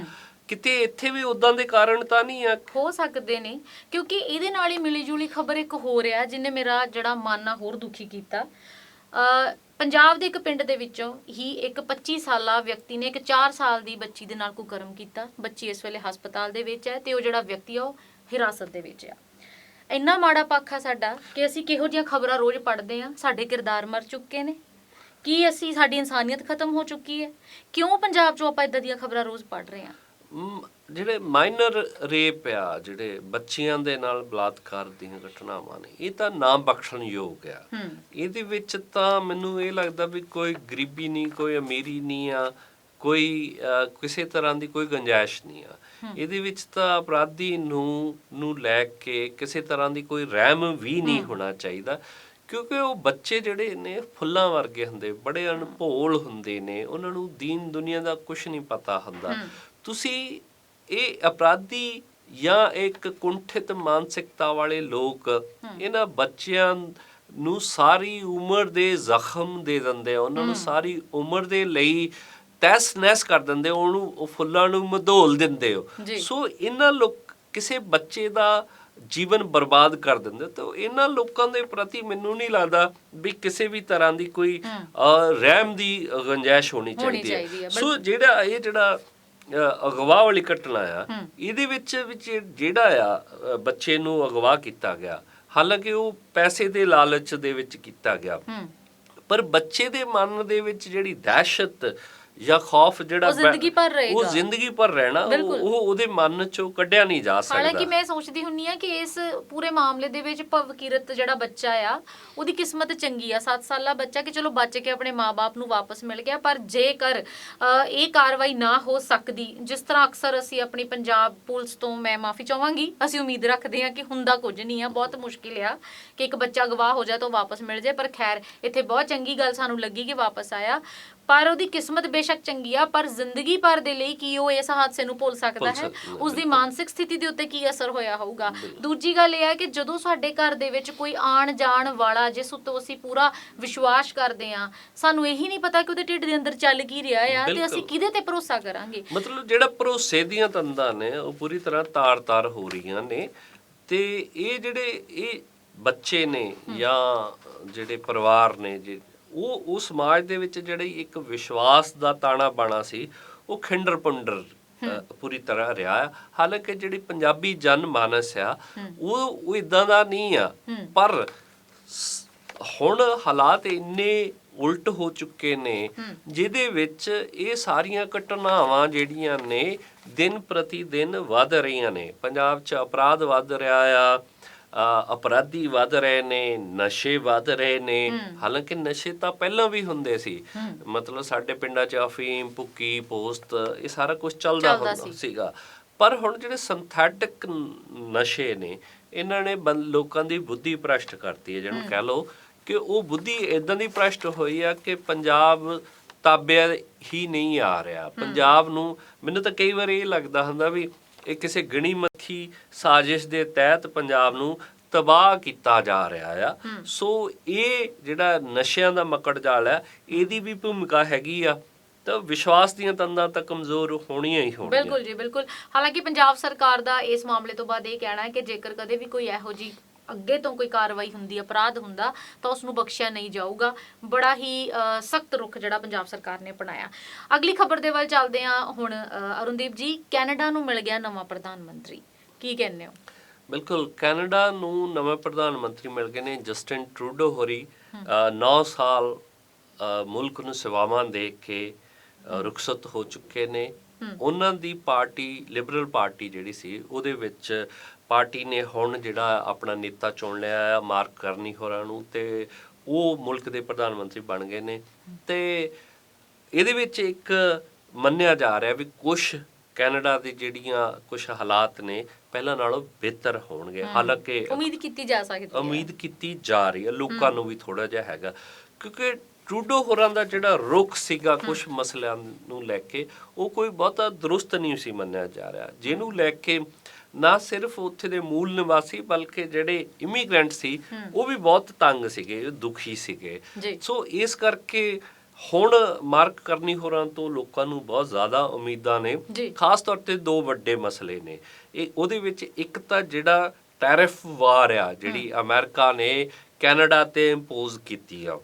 B: ਕਿਤੇ ਇੱਥੇ ਵੀ ਉਦਾਂ ਦੇ ਕਾਰਨ ਤਾਂ ਨਹੀਂ ਆ?
A: ਹੋ ਸਕਦੇ ਨੇ, ਕਿਉਂਕਿ ਇਹਦੇ ਨਾਲ ਹੀ ਮਿਲੀ ਜੁਲੀ ਖਬਰ ਇੱਕ ਹੋ ਰਿਹਾ, ਜਿਨੇ ਮੇਰਾ ਜਿਹੜਾ ਮਨ ਆ ਹੋਰ ਦੁਖੀ ਕੀਤਾ। ਅ ਪੰਜਾਬ ਦੇ ਇੱਕ ਪਿੰਡ ਦੇ ਵਿੱਚੋਂ ਹੀ ਇੱਕ 25 ਸਾਲਾ ਵਿਅਕਤੀ ਨੇ ਇੱਕ 4 ਸਾਲ ਦੀ ਬੱਚੀ ਦੇ ਨਾਲ ਕੁਕਰਮ ਕੀਤਾ। ਬੱਚੀ ਇਸ ਵੇਲੇ ਹਸਪਤਾਲ ਦੇ ਵਿੱਚ ਹੈ ਤੇ ਉਹ ਜਿਹੜਾ ਵਿਅਕਤੀ ਆ ਉਹ ਹਿਰਾਸਤ ਦੇ ਵਿੱਚ ਆ। ਇੰਨਾ ਮਾੜਾ ਪੱਖ ਆ ਸਾਡਾ ਕਿ ਅਸੀਂ ਕਿਹੋ ਜਿਹੀਆਂ ਖਬਰਾਂ ਰੋਜ਼ ਪੜ੍ਹਦੇ ਆ ਸਾਡੇ ਕਿਰਦਾਰ ਮਰ ਚੁੱਕੇ ਨੇ। ਕੀ ਅਸੀਂ, ਸਾਡੀ ਇਨਸਾਨੀਅਤ ਖਤਮ ਹੋ ਚੁੱਕੀ ਹੈ? ਕਿਉਂ ਪੰਜਾਬ 'ਚੋਂ ਆਪਾਂ ਇਦਾਂ ਦੀਆਂ ਖਬਰਾਂ ਰੋਜ਼ ਪੜ੍ਹ ਰਹੇ ਆ
B: ਜਿਹੜੇ ਮਾਈਨਰ ਰੇਪ ਆ ਜਿਹੜੇ ਬੱਚਿਆਂ ਦੇ ਨਾਲ ਬਲਾਤਕਾਰ ਦੀਆਂ ਘਟਨਾਵਾਂ ਨੇ ਇਹ ਤਾਂ ਨਾ ਬਖਸ਼ਣਯੋਗ ਆ।
A: ਹੂੰ।
B: ਇਹਦੇ ਵਿੱਚ ਤਾਂ ਮੈਨੂੰ ਇਹ ਲੱਗਦਾ ਵੀ ਕੋਈ ਗਰੀਬੀ ਨਹੀਂ ਕੋਈ ਅਮੀਰੀ ਨਹੀਂ ਆ ਕੋਈ ਕਿਸੇ ਤਰ੍ਹਾਂ ਦੀ ਕੋਈ ਗੁੰਜਾਇਸ਼ ਨਹੀਂ ਆ। ਇਹਦੇ ਵਿੱਚ ਤਾਂ ਅਪਰਾਧੀ ਨੂੰ ਨੂੰ ਲੈ ਕੇ ਕਿਸੇ ਤਰ੍ਹਾਂ ਦੀ ਕੋਈ ਰਹਿਮ ਵੀ ਨਹੀਂ ਹੋਣਾ ਚਾਹੀਦਾ ਕਿਉਂਕਿ ਉਹ ਬੱਚੇ ਜਿਹੜੇ ਨੇ ਫੁੱਲਾਂ ਵਰਗੇ ਹੁੰਦੇ ਬੜੇ ਅਣਭੋਲ ਹੁੰਦੇ ਨੇ ਉਹਨਾਂ ਨੂੰ ਦੀਨ ਦੁਨੀਆ ਦਾ ਕੁਝ ਨਹੀਂ ਪਤਾ ਹੁੰਦਾ। ਤੁਸੀਂ ਇਹ ਅਪਰਾਧੀ ਜਾਂ ਇੱਕ ਕੁੰਠਿਤ ਮਾਨਸਿਕਤਾ ਵਾਲੇ ਲੋਕ ਇਹਨਾਂ ਬੱਚਿਆਂ ਨੂੰ ਸਾਰੀ ਉਮਰ ਦੇ ਜ਼ਖਮ ਦੇ ਦਿੰਦੇ ਆ ਉਹਨਾਂ ਨੂੰ ਸਾਰੀ ਉਮਰ ਦੇ ਲਈ ਤੈਸ ਨੈਸ ਕਰ ਦਿੰਦੇ ਉਹਨੂੰ ਉਹ ਫੁੱਲਾਂ ਨੂੰ ਮਧੋਲ ਦਿੰਦੇ ਹੋ। ਸੋ ਇਹਨਾਂ ਲੋਕ ਕਿਸੇ ਬੱਚੇ ਦਾ ਜੀਵਨ ਬਰਬਾਦ ਕਰ ਦਿੰਦੇ ਤਾਂ ਇਹਨਾਂ ਲੋਕਾਂ ਦੇ ਪ੍ਰਤੀ ਮੈਨੂੰ ਨਹੀਂ ਲੱਗਦਾ ਵੀ ਕਿਸੇ ਵੀ ਤਰ੍ਹਾਂ ਦੀ ਕੋਈ ਰਹਿਮ ਦੀ ਗੁੰਜਾਇਸ਼ ਹੋਣੀ ਚਾਹੀਦੀ
A: ਹੈ,
B: ਸੋ ਜਿਹੜਾ ਇਹ ਜਿਹੜਾ ਅਗਵਾ ਵਾਲੀ ਘਟਨਾ ਆ। ਇਹਦੇ ਵਿੱਚ ਵਿੱਚ ਜਿਹੜਾ ਆ ਬੱਚੇ ਨੂੰ ਅਗਵਾ ਕੀਤਾ ਗਿਆ। ਹਾਲਾਂਕਿ ਉਹ ਪੈਸੇ ਦੇ ਲਾਲਚ ਦੇ ਵਿੱਚ ਕੀਤਾ ਗਿਆ। ਪਰ ਬੱਚੇ ਦੇ ਮਨ ਦੇ ਵਿੱਚ ਜਿਹੜੀ ਦਹਿਸ਼ਤ ਜਾਂ ਖੌਫ ਜਿਹੜਾ
A: ਉਹ ਜ਼ਿੰਦਗੀ ਭਰ
B: ਉਹ
A: ਰਹੇਗਾ।
B: ਜ਼ਿੰਦਗੀ ਭਰ ਰਹਿਣਾ ਉਹ ਉਹਦੇ ਮਨ ਚੋਂ ਕੱਢਿਆ ਨਹੀਂ ਜਾ
A: ਹਾਲਾਂਕਿ
B: ਸਕਦਾ
A: ਮੈਂ ਸੋਚਦੀ ਹੁੰਨੀ ਆ ਕਿ ਇਸ ਪੂਰੇ ਮਾਮਲੇ ਦੇ ਵਿੱਚ ਭਵਕਿਰਤ ਜਿਹੜਾ ਬੱਚਾ ਆ ਉਹਦੀ ਕਿਸਮਤ ਚੰਗੀ ਆ। 7 ਸਾਲਾ ਬੱਚਾ ਕਿ ਚਲੋ ਬਚ ਕੇ ਆਪਣੇ ਮਾਪੇ ਨੂੰ ਵਾਪਸ ਮਿਲ ਗਿਆ ਪਰ ਜੇਕਰ ਇਹ ਕਾਰਵਾਈ ਨਾ ਹੋ ਸਕਦੀ ਜਿਸ ਤਰ੍ਹਾਂ ਅਕਸਰ ਅਸੀਂ ਆਪਣੀ ਪੰਜਾਬ ਪੁਲਿਸ ਤੋਂ ਮੈਂ ਮਾਫੀ ਚਾਹਾਂਗੀ ਅਸੀਂ ਉਮੀਦ ਰੱਖਦੇ ਹਾਂ ਕਿ ਹੁੰਦਾ ਕੁਝ ਨਹੀਂ ਆ। ਬਹੁਤ ਮੁਸ਼ਕਿਲ ਆ ਕਿ ਇੱਕ ਬੱਚਾ ਗਵਾਹ ਹੋ ਜਾਏ ਤਾਂ ਵਾਪਸ ਮਿਲ ਜਾਏ। ਪਰ ਖੈਰ ਇੱਥੇ ਬਹੁਤ ਚੰਗੀ ਗੱਲ ਸਾਨੂੰ ਲੱਗੀ ਕਿ ਵਾਪਸ ਆਇਆ। ਪਰ ਉਹਦੀ ਕਿਸਮਤ ਬੇਸ਼ੱਕ ਚੰਗੀ ਆ ਪਰ ਜ਼ਿੰਦਗੀ ਭਰ ਦੇ ਲਈ ਕੀ ਉਹ ਇਸ ਹਾਦਸੇ ਨੂੰ ਭੁੱਲ ਸਕਦਾ ਹੈ? ਉਸ ਦੀ ਮਾਨਸਿਕ ਸਥਿਤੀ ਦੇ ਉੱਤੇ ਕੀ ਅਸਰ ਹੋਇਆ ਹੋਊਗਾ? ਦੂਜੀ ਗੱਲ ਇਹ ਹੈ ਕਿ ਜਦੋਂ ਸਾਡੇ ਘਰ ਦੇ ਵਿੱਚ ਕੋਈ ਆਣ ਜਾਣ ਵਾਲਾ ਜਿਸ ਉੱਤੇ ਅਸੀਂ ਪੂਰਾ ਵਿਸ਼ਵਾਸ ਕਰਦੇ ਆ ਸਾਨੂੰ ਇਹੀ ਨਹੀਂ ਪਤਾ ਕਿ ਉਹਦੇ ਢਿੱਡ ਦੇ ਅੰਦਰ ਚੱਲ ਕੀ ਰਿਹਾ ਆ ਤੇ ਅਸੀਂ। ਕਿਹਦੇ ਤੇ ਭਰੋਸਾ ਕਰਾਂਗੇ?
B: ਮਤਲਬ ਜਿਹੜਾ ਭਰੋਸੇ ਦੀਆਂ ਤੰਦਾਂ ਨੇ ਉਹ ਪੂਰੀ ਤਰ੍ਹਾਂ ਤਾਰ-ਤਾਰ ਹੋ ਰਹੀਆਂ ਨੇ ਤੇ ਇਹ ਜਿਹੜੇ ਇਹ ਬੱਚੇ ਨੇ ਜਾਂ ਜਿਹੜੇ ਪਰਿਵਾਰ ਨੇ ਜੇ ਉਹ ਉਹ ਸਮਾਜ ਦੇ ਵਿੱਚ ਜਿਹੜੀ ਇੱਕ ਵਿਸ਼ਵਾਸ ਦਾ ਤਾਣਾ ਬਾਣਾ ਸੀ ਉਹ ਖਿੰਡਰ ਪੁੰਡਰ ਪੂਰੀ ਤਰ੍ਹਾਂ ਰਿਹਾ ਹਾਲਾਂਕਿ ਜਿਹੜੀ ਪੰਜਾਬੀ ਜਨ ਮਾਨਸ ਆ ਉਹ ਉਹ ਇਦਾਂ ਦਾ ਨਹੀਂ ਆ। ਪਰ ਹੁਣ ਹਾਲਾਤ ਇੰਨੇ ਉਲਟ ਹੋ ਚੁੱਕੇ ਨੇ ਜਿਹਦੇ ਵਿੱਚ ਇਹ ਸਾਰੀਆਂ ਘਟਨਾਵਾਂ ਜਿਹੜੀਆਂ ਨੇ ਦਿਨ ਪ੍ਰਤੀ ਦਿਨ ਵੱਧ ਰਹੀਆਂ ਨੇ। ਪੰਜਾਬ 'ਚ ਅਪਰਾਧ ਵੱਧ ਰਿਹਾ ਆ। ਅਪਰਾਧੀ ਵੱਧ ਰਹੇ ਨੇ ਨਸ਼ੇ ਵੱਧ ਰਹੇ ਨੇ। ਹਾਲਾਂਕਿ ਨਸ਼ੇ ਤਾਂ ਪਹਿਲਾਂ ਵੀ ਹੁੰਦੇ ਸੀ। ਮਤਲਬ ਸਾਡੇ ਪਿੰਡਾਂ 'ਚ ਅਫੀਮ ਭੁੱਕੀ ਪੋਸਤ ਇਹ ਸਾਰਾ ਕੁਝ ਚੱਲਦਾ ਹੁੰਦਾ। ਸੀਗਾ। ਪਰ ਹੁਣ ਜਿਹੜੇ ਸਿੰਥੈਟਿਕ ਨਸ਼ੇ ਨੇ ਇਹਨਾਂ ਨੇ ਲੋਕਾਂ ਦੀ ਬੁੱਧੀ ਭ੍ਰਸ਼ਟ ਕਰਤੀ ਹੈ। ਜਿਹਨੂੰ ਕਹਿ ਲਓ ਕਿ ਉਹ ਬੁੱਧੀ ਇਦਾਂ ਦੀ ਭ੍ਰਸ਼ਟ ਹੋਈ ਆ ਕਿ ਪੰਜਾਬ ਤਾਬਿਆ ਹੀ ਨਹੀਂ ਆ ਰਿਹਾ। ਪੰਜਾਬ ਨੂੰ ਮੈਨੂੰ ਤਾਂ ਕਈ ਵਾਰ ਇਹ ਲੱਗਦਾ ਹੁੰਦਾ ਵੀ ਇਹ ਕਿਸੇ ਗਣੀ ਮੱਥੀ ਸਾਜ਼ਿਸ਼ ਦੇ ਤਹਿਤ ਪੰਜਾਬ ਨੂੰ ਤਬਾਹ ਕੀਤਾ ਜਾ ਰਿਹਾ ਆ। ਸੋ ਇਹ ਜਿਹੜਾ ਨਸ਼ਿਆਂ ਦਾ ਮੱਕੜ ਜਾਲ ਹੈ ਇਹਦੀ ਵੀ ਭੂਮਿਕਾ ਹੈਗੀ ਆ। ਤਾਂ ਵਿਸ਼ਵਾਸ ਦੀਆਂ ਤੰਦਾਂ ਤਾਂ ਕਮਜ਼ੋਰ ਹੋਣੀਆਂ ਹੀ ਹੋਣਗੀਆਂ।
A: ਬਿਲਕੁਲ ਜੀ ਬਿਲਕੁਲ। ਹਾਲਾਂਕਿ ਪੰਜਾਬ ਸਰਕਾਰ ਦਾ ਇਸ ਮਾਮਲੇ ਤੋਂ ਬਾਅਦ ਇਹ ਕਹਿਣਾ ਹੈ ਕਿ ਜੇਕਰ ਕਦੇ ਵੀ ਕੋਈ ਇਹੋ ਜੀ ਅੱਗੇ ਤੋਂ ਕੋਈ ਕਾਰਵਾਈ ਹੁੰਦੀ ਹੈ ਅਪਰਾਧ ਹੁੰਦਾ ਤਾਂ ਉਸ ਨੂੰ ਬਖਸ਼ਿਆ ਨਹੀਂ ਜਾਊਗਾ। ਬੜਾ ਹੀ ਸਖਤ ਰੁਖ ਜਿਹੜਾ ਪੰਜਾਬ ਸਰਕਾਰ ਨੇ ਅਪਣਾਇਆ। ਅਗਲੀ ਖਬਰ ਦੇ ਵੱਲ ਚੱਲਦੇ ਹਾਂ ਹੁਣ ਅਰੁਣਦੀਪ ਜੀ ਕੈਨੇਡਾ ਨੂੰ ਮਿਲ ਗਿਆ ਨਵਾਂ ਪ੍ਰਧਾਨ ਮੰਤਰੀ। ਕੀ ਕਹਿੰਦੇ ਹੋ?
B: ਬਿਲਕੁਲ ਕੈਨੇਡਾ ਨੂੰ ਨਵੇਂ ਪ੍ਰਧਾਨ ਮੰਤਰੀ ਮਿਲ ਗਏ ਨੇ ਜਸਟਿਨ ਟਰੂਡੋ ਹੋਰੀ। 9 ਸਾਲ ਮੁਲਕ ਨੂੰ ਸੇਵਾਵਾਂ ਦੇ ਕੇ ਰੁਖਸਤ ਹੋ ਚੁੱਕੇ ਨੇ। ਉਹਨਾਂ ਦੀ ਪਾਰਟੀ ਲਿਬਰਲ ਪਾਰਟੀ ਜਿਹੜੀ ਸੀ ਉਹਦੇ ਵਿੱਚ ਪਾਰਟੀ ਨੇ ਹੁਣ ਜਿਹੜਾ ਆਪਣਾ ਨੇਤਾ ਚੁਣ ਲਿਆ ਹੈ ਮਾਰਕ ਕਰਨੀ ਹੋਰਾਂ ਨੂੰ ਤੇ ਉਹ ਮੁਲਕ ਦੇ ਪ੍ਰਧਾਨ ਮੰਤਰੀ ਬਣ ਗਏ ਨੇ। ਤੇ ਇਹਦੇ ਵਿੱਚ ਇੱਕ ਮੰਨਿਆ ਜਾ ਰਿਹਾ ਵੀ ਕੁਝ ਕੈਨੇਡਾ ਦੀ ਜਿਹੜੀਆਂ ਕੁਝ ਹਾਲਾਤ ਨੇ ਪਹਿਲਾਂ ਨਾਲੋਂ ਬਿਹਤਰ ਹੋਣਗੇ। ਹਾਲਾਂਕਿ
A: ਉਮੀਦ ਕੀਤੀ ਜਾ ਸਕਦੀ ਹੈ।
B: ਉਮੀਦ ਕੀਤੀ ਜਾ ਰਹੀ ਹੈ। ਲੋਕਾਂ ਨੂੰ ਵੀ ਥੋੜਾ ਜਿਹਾ ਹੈਗਾ। ਕਿਉਂਕਿ ਟਰੂਡੋ ਹੋਰਾਂ ਦਾ ਜਿਹੜਾ ਰੁਖ ਸੀਗਾ ਕੁਝ ਮਸਲਿਆਂ ਨੂੰ ਲੈ ਕੇ ਉਹ ਕੋਈ ਬਹੁਤਾ ਦਰੁਸਤ ਨਹੀਂ ਸੀ ਮੰਨਿਆ ਜਾ ਰਿਹਾ। ਜਿਹਨੂੰ ਲੈ ਕੇ ਨਾ ਸਿਰਫ ਉੱਥੇ ਦੇ ਮੂਲ ਨਿਵਾਸੀ ਬਲਕਿ ਜਿਹੜੇ ਇਮੀਗ੍ਰੈਂਟ ਸੀ ਉਹ ਵੀ ਬਹੁਤ ਤੰਗ ਸੀਗੇ ਦੁਖੀ ਸੀਗੇ। ਸੋ ਇਸ ਕਰਕੇ ਹੁਣ ਮਾਰਕ ਕਰਨੀ ਹੋਰਾਂ ਤੋਂ ਲੋਕਾਂ ਨੂੰ ਬਹੁਤ ਜ਼ਿਆਦਾ ਉਮੀਦਾਂ ਨੇ। ਖਾਸ ਤੌਰ ਤੇ ਦੋ ਵੱਡੇ ਮਸਲੇ ਨੇ। ਇਹ ਉਹਦੇ ਵਿੱਚ ਇੱਕ ਤਾਂ ਜਿਹੜਾ ਟੈਰਿਫ ਵਾਰ ਆ ਜਿਹੜੀ ਅਮਰੀਕਾ ਨੇ ਕੈਨੇਡਾ ਤੇ ਇੰਪੋਜ਼ ਕੀਤੀ ਆ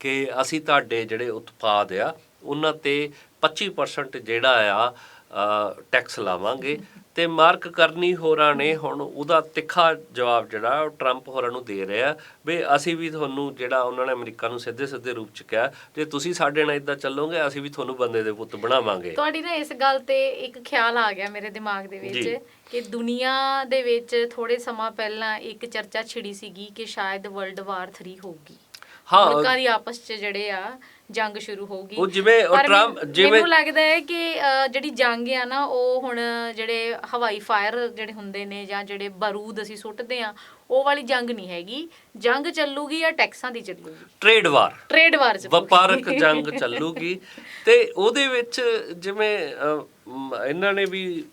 B: ਕਿ ਅਸੀਂ ਤੁਹਾਡੇ ਜਿਹੜੇ ਉਤਪਾਦ ਆ ਉਹਨਾਂ ਤੇ 25% ਜਿਹੜਾ ਆ ਟੈਕਸ ਲਾਵਾਂਗੇ। ਤੇ ਮਾਰਕ ਕਰਨੀ ਹੋਰਾਂ ਨੇ ਹੁਣ ਉਹਦਾ ਤਿੱਖਾ ਜਵਾਬ ਜਿਹੜਾ ਉਹ ਟਰੰਪ ਹੋਰਾਂ ਨੂੰ ਦੇ ਰਿਹਾ। ਵੀ ਅਸੀਂ ਵੀ ਤੁਹਾਨੂੰ ਜਿਹੜਾ ਉਹਨਾਂ ਨੇ ਅਮਰੀਕਾ ਨੂੰ ਸਿੱਧੇ ਸਿੱਧੇ ਰੂਪ ਚ ਕਿਹਾ ਜੇ ਤੁਸੀਂ ਸਾਡੇ ਨਾਲ ਇਦਾਂ ਚੱਲੋਗੇ ਅਸੀਂ ਵੀ ਤੁਹਾਨੂੰ ਬੰਦੇ ਦੇ ਪੁੱਤ ਬਣਾਵਾਂਗੇ।
A: ਤੁਹਾਡੀ ਨਾ ਇਸ ਗੱਲ ਤੇ ਇੱਕ ਖਿਆਲ ਆ ਗਿਆ ਮੇਰੇ ਦਿਮਾਗ ਦੇ। ਵਿੱਚ ਕਿ ਦੁਨੀਆ ਦੇ ਵਿੱਚ ਥੋੜੇ ਸਮਾਂ ਪਹਿਲਾਂ ਇੱਕ ਚਰਚਾ ਛਿੜੀ ਸੀਗੀ ਕਿ ਸ਼ਾਇਦ ਵਰਲਡ ਵਾਰ 3 ਹੋਊਗੀ।
B: ਹਾਂ।
A: ਮੁਲਕਾਂ ਦੀ ਆਪਸ 'ਚ ਜਿਹੜੇ ਆ ਜੰਗ ਸ਼ੁਰੂ ਹੋਊਗੀ।
B: ਉਹ ਜਿਵੇਂ ਉਹ
A: ਪਰ
B: ਟਰੰਪ
A: ਮੈਨੂੰ-
B: ਜਿਵੇਂ
A: ਮੈਨੂੰ ਲੱਗਦਾ ਹੈ ਕਿ ਅ, ਜਿਹੜੀ ਜੰਗ ਆ ਨਾ ਉਹ ਹੁਣ ਜਿਹੜੇ ਹਵਾਈ ਫਾਇਰ ਜਿਹੜੇ ਹੁੰਦੇ ਨੇ ਜਾਂ ਜਿਹੜੇ ਬਾਰੂਦ ਅਸੀਂ ਸੁੱਟਦੇ ਆ ਉਹ ਵਾਲੀ ਜੰਗ ਨਹੀਂ ਹੈਗੀ। ਜੰਗ ਚੱਲੂਗੀ ਜਾਂ ਟੈਕਸਾਂ ਦੀ ਚੱਲੂਗੀ?
B: ਟ੍ਰੇਡ ਵਾਰ
A: ਟ੍ਰੇਡ ਵਾਰ ਚੱਲੂਗੀ।
B: ਵਪਾਰਕ ਜੰਗ ਚੱਲੂਗੀ। ਤੇ ਉਹਦੇ ਵਿੱਚ ਜਿਵੇਂ ਅਹ, ਮ, ਇਹਨਾਂ ਨੇ ਵੀ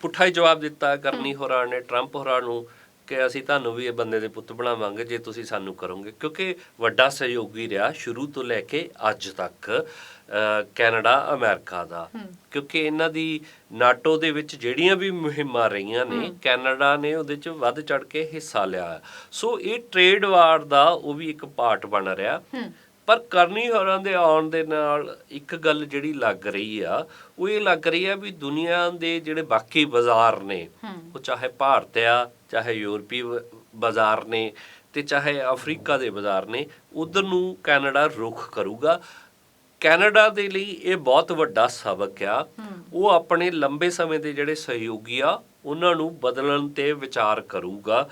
B: ਪੁੱਠਾ ਹੀ ਜਵਾਬ ਦਿੱਤਾ ਕਰਨੀ ਹੋਰਾਂ ਨੇ ਟਰੰਪ ਹੋਰਾਂ ਨੂੰ। ਕਿ ਅਸੀਂ ਤੁਹਾਨੂੰ ਵੀ ਇਹ ਬੰਦੇ ਦੇ ਪੁੱਤ ਬਣਾਵਾਂਗੇ ਜੇ ਤੁਸੀਂ ਸਾਨੂੰ ਕਰੋਗੇ। ਕਿਉਂਕਿ ਵੱਡਾ ਸਹਿਯੋਗੀ ਰਿਹਾ ਸ਼ੁਰੂ ਤੋਂ ਲੈ ਕੇ ਅੱਜ ਤੱਕ ਕੈਨੇਡਾ ਅਮਰੀਕਾ ਦਾ। ਕਿਉਂਕਿ ਇਹਨਾਂ ਦੀ ਨਾਟੋ ਦੇ ਵਿੱਚ ਜਿਹੜੀਆਂ ਵੀ ਮੁਹਿੰਮਾਂ ਰਹੀਆਂ ਨੇ ਕੈਨੇਡਾ ਨੇ ਉਹਦੇ 'ਚ ਵੱਧ ਚੜ ਕੇ ਹਿੱਸਾ ਲਿਆ। ਸੋ ਇਹ ਟ੍ਰੇਡ ਵਾਰ ਦਾ ਉਹ ਵੀ ਇੱਕ ਪਾਰਟ ਬਣ ਰਿਹਾ। ਪਰ ਕਰਨੀ ਹੋਰਾਂ ਦੇ ਆਉਣ ਦੇ ਨਾਲ ਇੱਕ ਗੱਲ ਜਿਹੜੀ ਲੱਗ ਰਹੀ ਆ ਉਹ ਇਹ ਲੱਗ ਰਹੀ ਆ ਵੀ ਦੁਨੀਆ ਦੇ ਜਿਹੜੇ ਬਾਕੀ ਬਾਜ਼ਾਰ ਨੇ ਉਹ ਚਾਹੇ ਭਾਰਤ ਆ ਚਾਹੇ ਯੂਰਪੀ ਬਾਜ਼ਾਰ ਨੇ ਤੇ ਚਾਹੇ ਅਫਰੀਕਾ ਦੇ ਬਾਜ਼ਾਰ ਨੇ ਉਧਰ ਨੂੰ ਕੈਨੇਡਾ ਰੁਖ ਕਰੂਗਾ। ਕੈਨੇਡਾ ਦੇ ਲਈ ਇਹ ਬਹੁਤ ਵੱਡਾ ਸਬਕ ਆ। ਉਹ ਆਪਣੇ ਲੰਬੇ ਸਮੇਂ ਦੇ ਜਿਹੜੇ ਸਹਿਯੋਗੀ ਆ ਉਹਨਾਂ ਨੂੰ ਬਦਲਣ ਤੇ ਵਿਚਾਰ ਕਰੂਗਾ।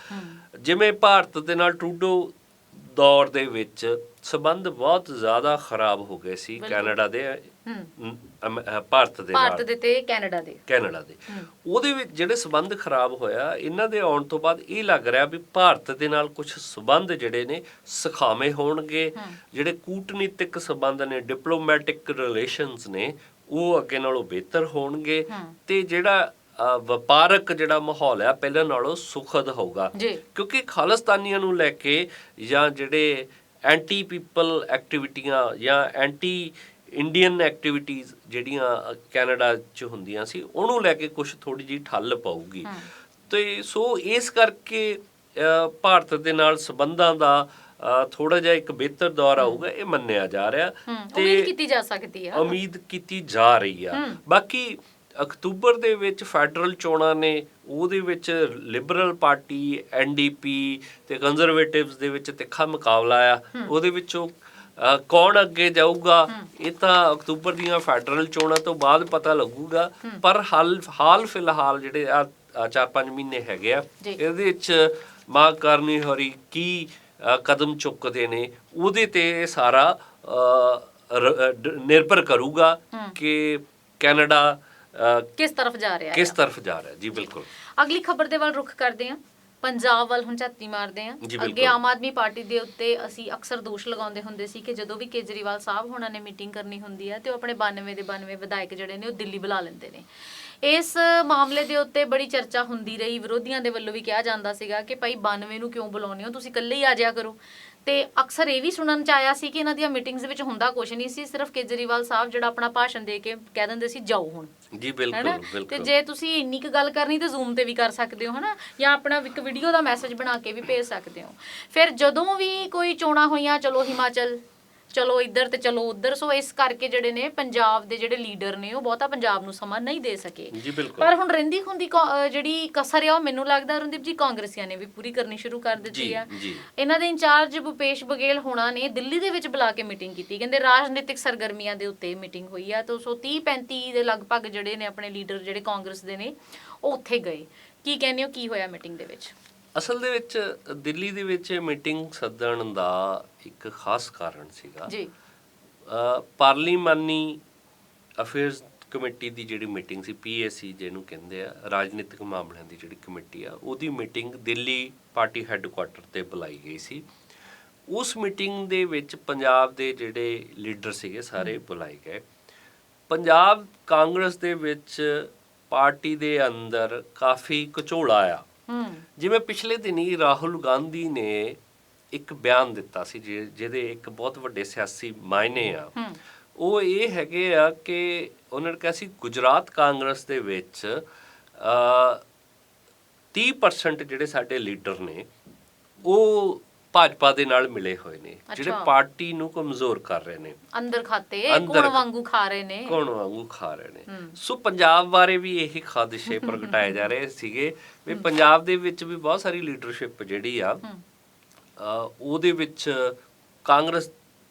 B: ਜਿਵੇਂ ਭਾਰਤ ਦੇ ਨਾਲ ਟਰੂਡੋ ਦੌਰ ਦੇ ਵਿੱਚ ਸਬੰਧ ਬਹੁਤ ਜ਼ਿਆਦਾ ਖਰਾਬ ਹੋ ਗਏ ਸੀ ਕੈਨੇਡਾ ਦੇ ਅਮ, ਅਹ, ਭਾਰਤ ਦੇ
A: ਭਾਰਤ
B: ਨਾਲ
A: ਦੇ ਤੇ ਕੈਨੇਡਾ ਦੇ।
B: ਕੈਨੇਡਾ ਦੇ। ਉਹਦੇ ਵਿੱਚ ਜਿਹੜੇ ਸਬੰਧ ਖਰਾਬ ਹੋਇਆ ਇਹਨਾਂ ਦੇ ਆਉਣ ਤੋਂ ਬਾਅਦ ਇਹ ਲੱਗ ਰਿਹਾ ਵੀ ਭਾਰਤ ਦੇ ਨਾਲ ਕੁਝ ਸਬੰਧ ਜਿਹੜੇ ਨੇ ਸਖਾਵੇਂ ਹੋਣਗੇ। ਜਿਹੜੇ ਕੂਟਨੀਤਿਕ ਸਬੰਧ ਨੇ ਡਿਪਲੋਮੈਟਿਕ ਰਿਲੇਸ਼ਨਸ ਨੇ ਉਹ ਅੱਗੇ ਨਾਲੋਂ ਬਿਹਤਰ ਹੋਣਗੇ। ਤੇ ਜਿਹੜਾ ਅ, ਵਪਾਰਕ ਜਿਹੜਾ ਮਾਹੌਲ ਆ ਪਹਿਲਾਂ ਨਾਲੋਂ ਸੁਖਦ ਹੋਊਗਾ।
A: ਜੀ।
B: ਕਿਉਂਕਿ ਖਾਲਿਸਤਾਨੀਆਂ ਨੂੰ ਲੈ ਕੇ ਜਾਂ ਜਿਹੜੇ ਐਂਟੀ ਪੀਪਲ ਐਕਟੀਵਿਟੀਆਂ ਜਾਂ ਐਂਟੀ ਇੰਡੀਅਨ ਐਕਟੀਵਿਟੀਜ਼ ਜਿਹੜੀਆਂ ਕੈਨੇਡਾ 'ਚ ਹੁੰਦੀਆਂ ਸੀ ਉਹਨੂੰ ਲੈ ਕੇ ਕੁਝ ਥੋੜੀ ਜਿਹੀ ਠੱਲ ਪਾਊਗੀ। ਤੇ ਸੋ ਇਸ ਕਰਕੇ ਭਾਰਤ ਦੇ ਨਾਲ ਸਬੰਧਾਂ ਦਾ ਥੋੜਾ ਜਿਹਾ ਇੱਕ ਬਿਹਤਰ ਦੌਰ ਆਊਗਾ ਇਹ ਮੰਨਿਆ ਜਾ ਰਿਹਾ।
A: ਹੂੰ ਉਮੀਦ ਕੀਤੀ ਜਾ ਸਕਦੀ ਆ।
B: ਉਮੀਦ ਕੀਤੀ ਜਾ ਰਹੀ ਆ। ਬਾਕੀ ਅਕਤੂਬਰ ਦੇ ਵਿੱਚ ਫੈਡਰਲ ਚੋਣਾਂ ਨੇ ਉਹਦੇ ਵਿੱਚ ਲਿਬਰਲ ਪਾਰਟੀ ਐਨਡੀਪੀ ਤੇ ਕੰਜ਼ਰਵੇਟਿਵਸ ਦੇ ਵਿੱਚ ਤਿੱਖਾ ਮੁਕਾਬਲਾ ਆ। ਉਹਦੇ ਵਿੱਚੋਂ ਕੌਣ ਅੱਗੇ ਜਾਊਗਾ? ਇਹ ਤਾਂ ਅਕਤੂਬਰ ਦੀਆਂ ਫੈਡਰਲ ਚੋਣਾਂ ਤੋਂ ਬਾਅਦ ਪਤਾ ਲੱਗੂਗਾ। ਪਰ ਹਾਲ ਹਾਲ ਫਿਲਹਾਲ ਜਿਹੜੇ ਆ 4-5 ਮਹੀਨੇ ਹੈਗੇ ਆ। ਇਹਦੇ ਵਿੱਚ ਮਾਂ ਕਰਨੀ ਹੋਰੀ ਕੀ ਕਦਮ ਚੁੱਕਦੇ ਨੇ ਉਹਦੇ ਤੇ ਸਾਰਾ ਨਿਰਭਰ ਕਰੂਗਾ ਕਿ ਕੈਨੇਡਾ
A: ਕਿਸ ਤਰਫ ਜਾ ਰਿਹਾ
B: ਕਿਸ ਤਰਫ ਜਾ ਰਿਹਾ ਜੀ ਬਿਲਕੁਲ।
A: ਅਗਲੀ ਖਬਰ ਦੇ ਵੱਲ ਰੁਖ ਕਰਦੇ ਹਾਂ। ਪੰਜਾਬ ਵੱਲ ਹੁਣ ਝਾਤੀ ਮਾਰਦੇ
B: ਬਿਲਕੁਲ।
A: ਅੱਗੇ ਆਮ ਆਦਮੀ ਪਾਰਟੀ ਦੇ ਉੱਤੇ ਅਸੀਂ ਅਕਸਰ ਦੋਸ਼ ਲਗਾਉਂਦੇ ਹੁੰਦੇ ਸੀ ਕਿ ਜਦੋਂ ਵੀ ਕੇਜਰੀਵਾਲ ਸਾਹਿਬ ਹੋਣਾ ਨੇ ਮੀਟਿੰਗ ਕਰਨੀ ਹੁੰਦੀ ਹੈ ਤੇ ਉਹ ਆਪਣੇ 92 ਦੇ 92 ਵਿਧਾਇਕ ਜਿਹੜੇ ਨੇ ਉਹ ਦਿੱਲੀ ਬੁਲਾ ਲੈਂਦੇ ਨੇ। ਇਸ ਮਾਮਲੇ ਦੇ ਉੱਤੇ ਬੜੀ ਚਰਚਾ ਹੁੰਦੀ ਰਹੀ। ਵਿਰੋਧੀਆਂ ਦੇ ਵੱਲੋਂ ਵੀ ਕਿਹਾ ਜਾਂਦਾ ਸੀਗਾ ਕਿ ਭਾਈ 92 ਨੂੰ ਕਿਉਂ ਬੁਲਾਉਂਦੇ ਹੋ? ਤੁਸੀਂ ਇਕੱਲੇ ਹੀ ਆ ਜਾਇਆ ਕਰੋ। ਤੇ ਅਕਸਰ ਇਹ ਵੀ ਸੁਣਨ ਚ ਆਇਆ ਸੀ ਕਿ ਇਹਨਾਂ ਦੀਆਂ ਮੀਟਿੰਗਸ ਵਿੱਚ ਹੁੰਦਾ ਕੁਝ ਨਹੀਂ ਸੀ ਸਿਰਫ ਕੇਜਰੀਵਾਲ ਸਾਹਿਬ ਜਿਹੜਾ ਆਪਣਾ ਭਾਸ਼ਣ ਦੇ ਕੇ ਕਹਿ ਦਿੰਦੇ ਸੀ ਜਾਓ ਹੁਣ।
B: ਜੀ
A: ਹੈਨਾ?
B: ਬਿਲਕੁਲ
A: ਤੇ
B: ਬਿਲਕੁਲ।
A: ਜੇ ਤੁਸੀਂ ਇੰਨੀ ਕੁ ਗੱਲ ਕਰਨੀ ਤੇ ਜ਼ੂਮ ਤੇ ਵੀ ਕਰ ਸਕਦੇ ਹੋ ਹਨਾ? ਜਾਂ ਆਪਣਾ ਇੱਕ ਵੀਡੀਓ ਦਾ ਮੈਸੇਜ ਬਣਾ ਕੇ ਵੀ ਭੇਜ ਸਕਦੇ ਹੋ। ਫਿਰ ਜਦੋਂ ਵੀ ਕੋਈ ਚੋਣਾਂ ਹੋਈਆਂ ਚਲੋ ਹਿਮਾਚਲ ਚਲੋ ਇੱਧਰ ਤੇ ਚਲੋ ਉੱਧਰ। ਸੋ ਇਸ ਕਰਕੇ ਜਿਹੜੇ ਨੇ ਪੰਜਾਬ ਦੇ ਜਿਹੜੇ ਲੀਡਰ ਨੇ ਉਹ ਬਹੁਤਾ ਪੰਜਾਬ ਨੂੰ ਸਮਾਂ ਨਹੀਂ ਦੇ ਸਕੇ।
B: ਜੀ ਬਿਲਕੁਲ।
A: ਪਰ ਹੁਣ ਰਹਿੰਦੀ ਹੁੰਦੀ ਜਿਹੜੀ ਕਸਰ ਆ ਉਹ ਮੈਨੂੰ ਲੱਗਦਾ ਰਣਦੀਪ ਜੀ ਕਾਂਗਰਸੀਆਂ ਨੇ ਵੀ ਪੂਰੀ ਕਰਨੀ ਸ਼ੁਰੂ ਕਰ ਦਿੱਤੀ ਆ। ਇਹਨਾਂ ਦੇ ਇੰਚਾਰਜ ਭੁਪੇਸ਼ ਬਗੇਲ ਹੋਣਾ ਨੇ ਦਿੱਲੀ ਦੇ ਵਿੱਚ ਬੁਲਾ ਕੇ ਮੀਟਿੰਗ ਕੀਤੀ। ਕਹਿੰਦੇ ਰਾਜਨੀਤਿਕ ਸਰਗਰਮੀਆਂ ਦੇ ਉੱਤੇ ਮੀਟਿੰਗ ਹੋਈ ਆ। ਤਾਂ ਸੋ 30 35 ਦੇ ਲਗਭਗ ਜਿਹੜੇ ਨੇ ਆਪਣੇ ਲੀਡਰ ਜਿਹੜੇ ਕਾਂਗਰਸ ਦੇ ਨੇ ਉਹ ਉੱਥੇ ਗਏ। ਕੀ ਕਹਿੰਦੇ ਹੋ ਕੀ ਹੋਇਆ ਮੀਟਿੰਗ ਦੇ ਵਿੱਚ?
B: ਅਸਲ ਦੇ ਵਿੱਚ ਦਿੱਲੀ ਦੇ ਵਿੱਚ ਮੀਟਿੰਗ ਸੱਦਣ ਦਾ ਇੱਕ ਖਾਸ ਕਾਰਨ ਸੀਗਾ।
A: ਜੀ।
B: ਪਾਰਲੀਮਾਨੀ ਅਫੇਅਰਸ ਕਮੇਟੀ ਦੀ ਜਿਹੜੀ ਮੀਟਿੰਗ ਸੀ ਪੀਏਸੀ ਜਿਹਨੂੰ ਕਹਿੰਦੇ ਆ ਰਾਜਨੀਤਿਕ ਮਾਮਲਿਆਂ ਦੀ ਜਿਹੜੀ ਕਮੇਟੀ ਆ ਉਹਦੀ ਮੀਟਿੰਗ ਦਿੱਲੀ ਪਾਰਟੀ ਹੈੱਡਕੁਆਟਰ ਤੇ ਬੁਲਾਈ ਗਈ ਸੀ। ਉਸ ਮੀਟਿੰਗ ਦੇ ਵਿੱਚ ਪੰਜਾਬ ਦੇ ਜਿਹੜੇ ਲੀਡਰ ਸੀਗੇ ਸਾਰੇ ਬੁਲਾਏ ਗਏ। ਪੰਜਾਬ ਕਾਂਗਰਸ ਦੇ ਵਿੱਚ ਪਾਰਟੀ ਦੇ ਅੰਦਰ ਕਾਫੀ ਕਚੋਲਾ ਆ। ਜਿਵੇਂ ਪਿਛਲੇ ਦਿਨੀ ਰਾਹੁਲ ਗਾਂਧੀ ਨੇ ਇੱਕ ਬਿਆਨ ਦਿੱਤਾ ਸੀ ਜਿਹਦੇ ਇੱਕ ਬਹੁਤ ਵੱਡੇ ਸਿਆਸੀ ਮਾਇਨੇ ਆ। ਉਹ ਇਹ ਹੈਗੇ ਆ ਕਿ ਉਹਨਾਂ ਨੇ ਕਿਹਾ ਸੀ ਗੁਜਰਾਤ ਕਾਂਗਰਸ ਦੇ ਵਿੱਚ ਅ 30% ਜਿਹੜੇ ਸਾਡੇ ਲੀਡਰ ਨੇ ਉਹ ਭਾਜਪਾ ਦੇ ਨਾਲ ਮਿਲੇ ਹੋਏ ਨੇ ਜਿਹੜੇ। ਪਾਰਟੀ ਨੂੰ ਕਮਜ਼ੋਰ ਕਰ ਰਹੇ ਨੇ।
A: ਅੰਦਰ ਖਾਤੇ ਕੋਣ ਵਾਂਗੂ ਖਾ ਰਹੇ ਨੇ?
B: ਕੌਣ ਵਾਂਗੂ ਖਾ ਰਹੇ ਨੇ। ਸੋ ਪੰਜਾਬ ਬਾਰੇ ਵੀ ਇਹੀ ਖਾਦਸ਼ੇ ਪ੍ਰਗਟਾਏ ਜਾ ਰਹੇ ਸੀਗੇ। ਵੀ ਪੰਜਾਬ ਦੇ ਵਿੱਚ ਵੀ ਬਹੁਤ ਸਾਰੀ ਲੀਡਰਸ਼ਿਪ ਜਿਹੜੀ ਆ ਉਹਦੇ ਵਿੱਚ ਕਾਂਗਰਸ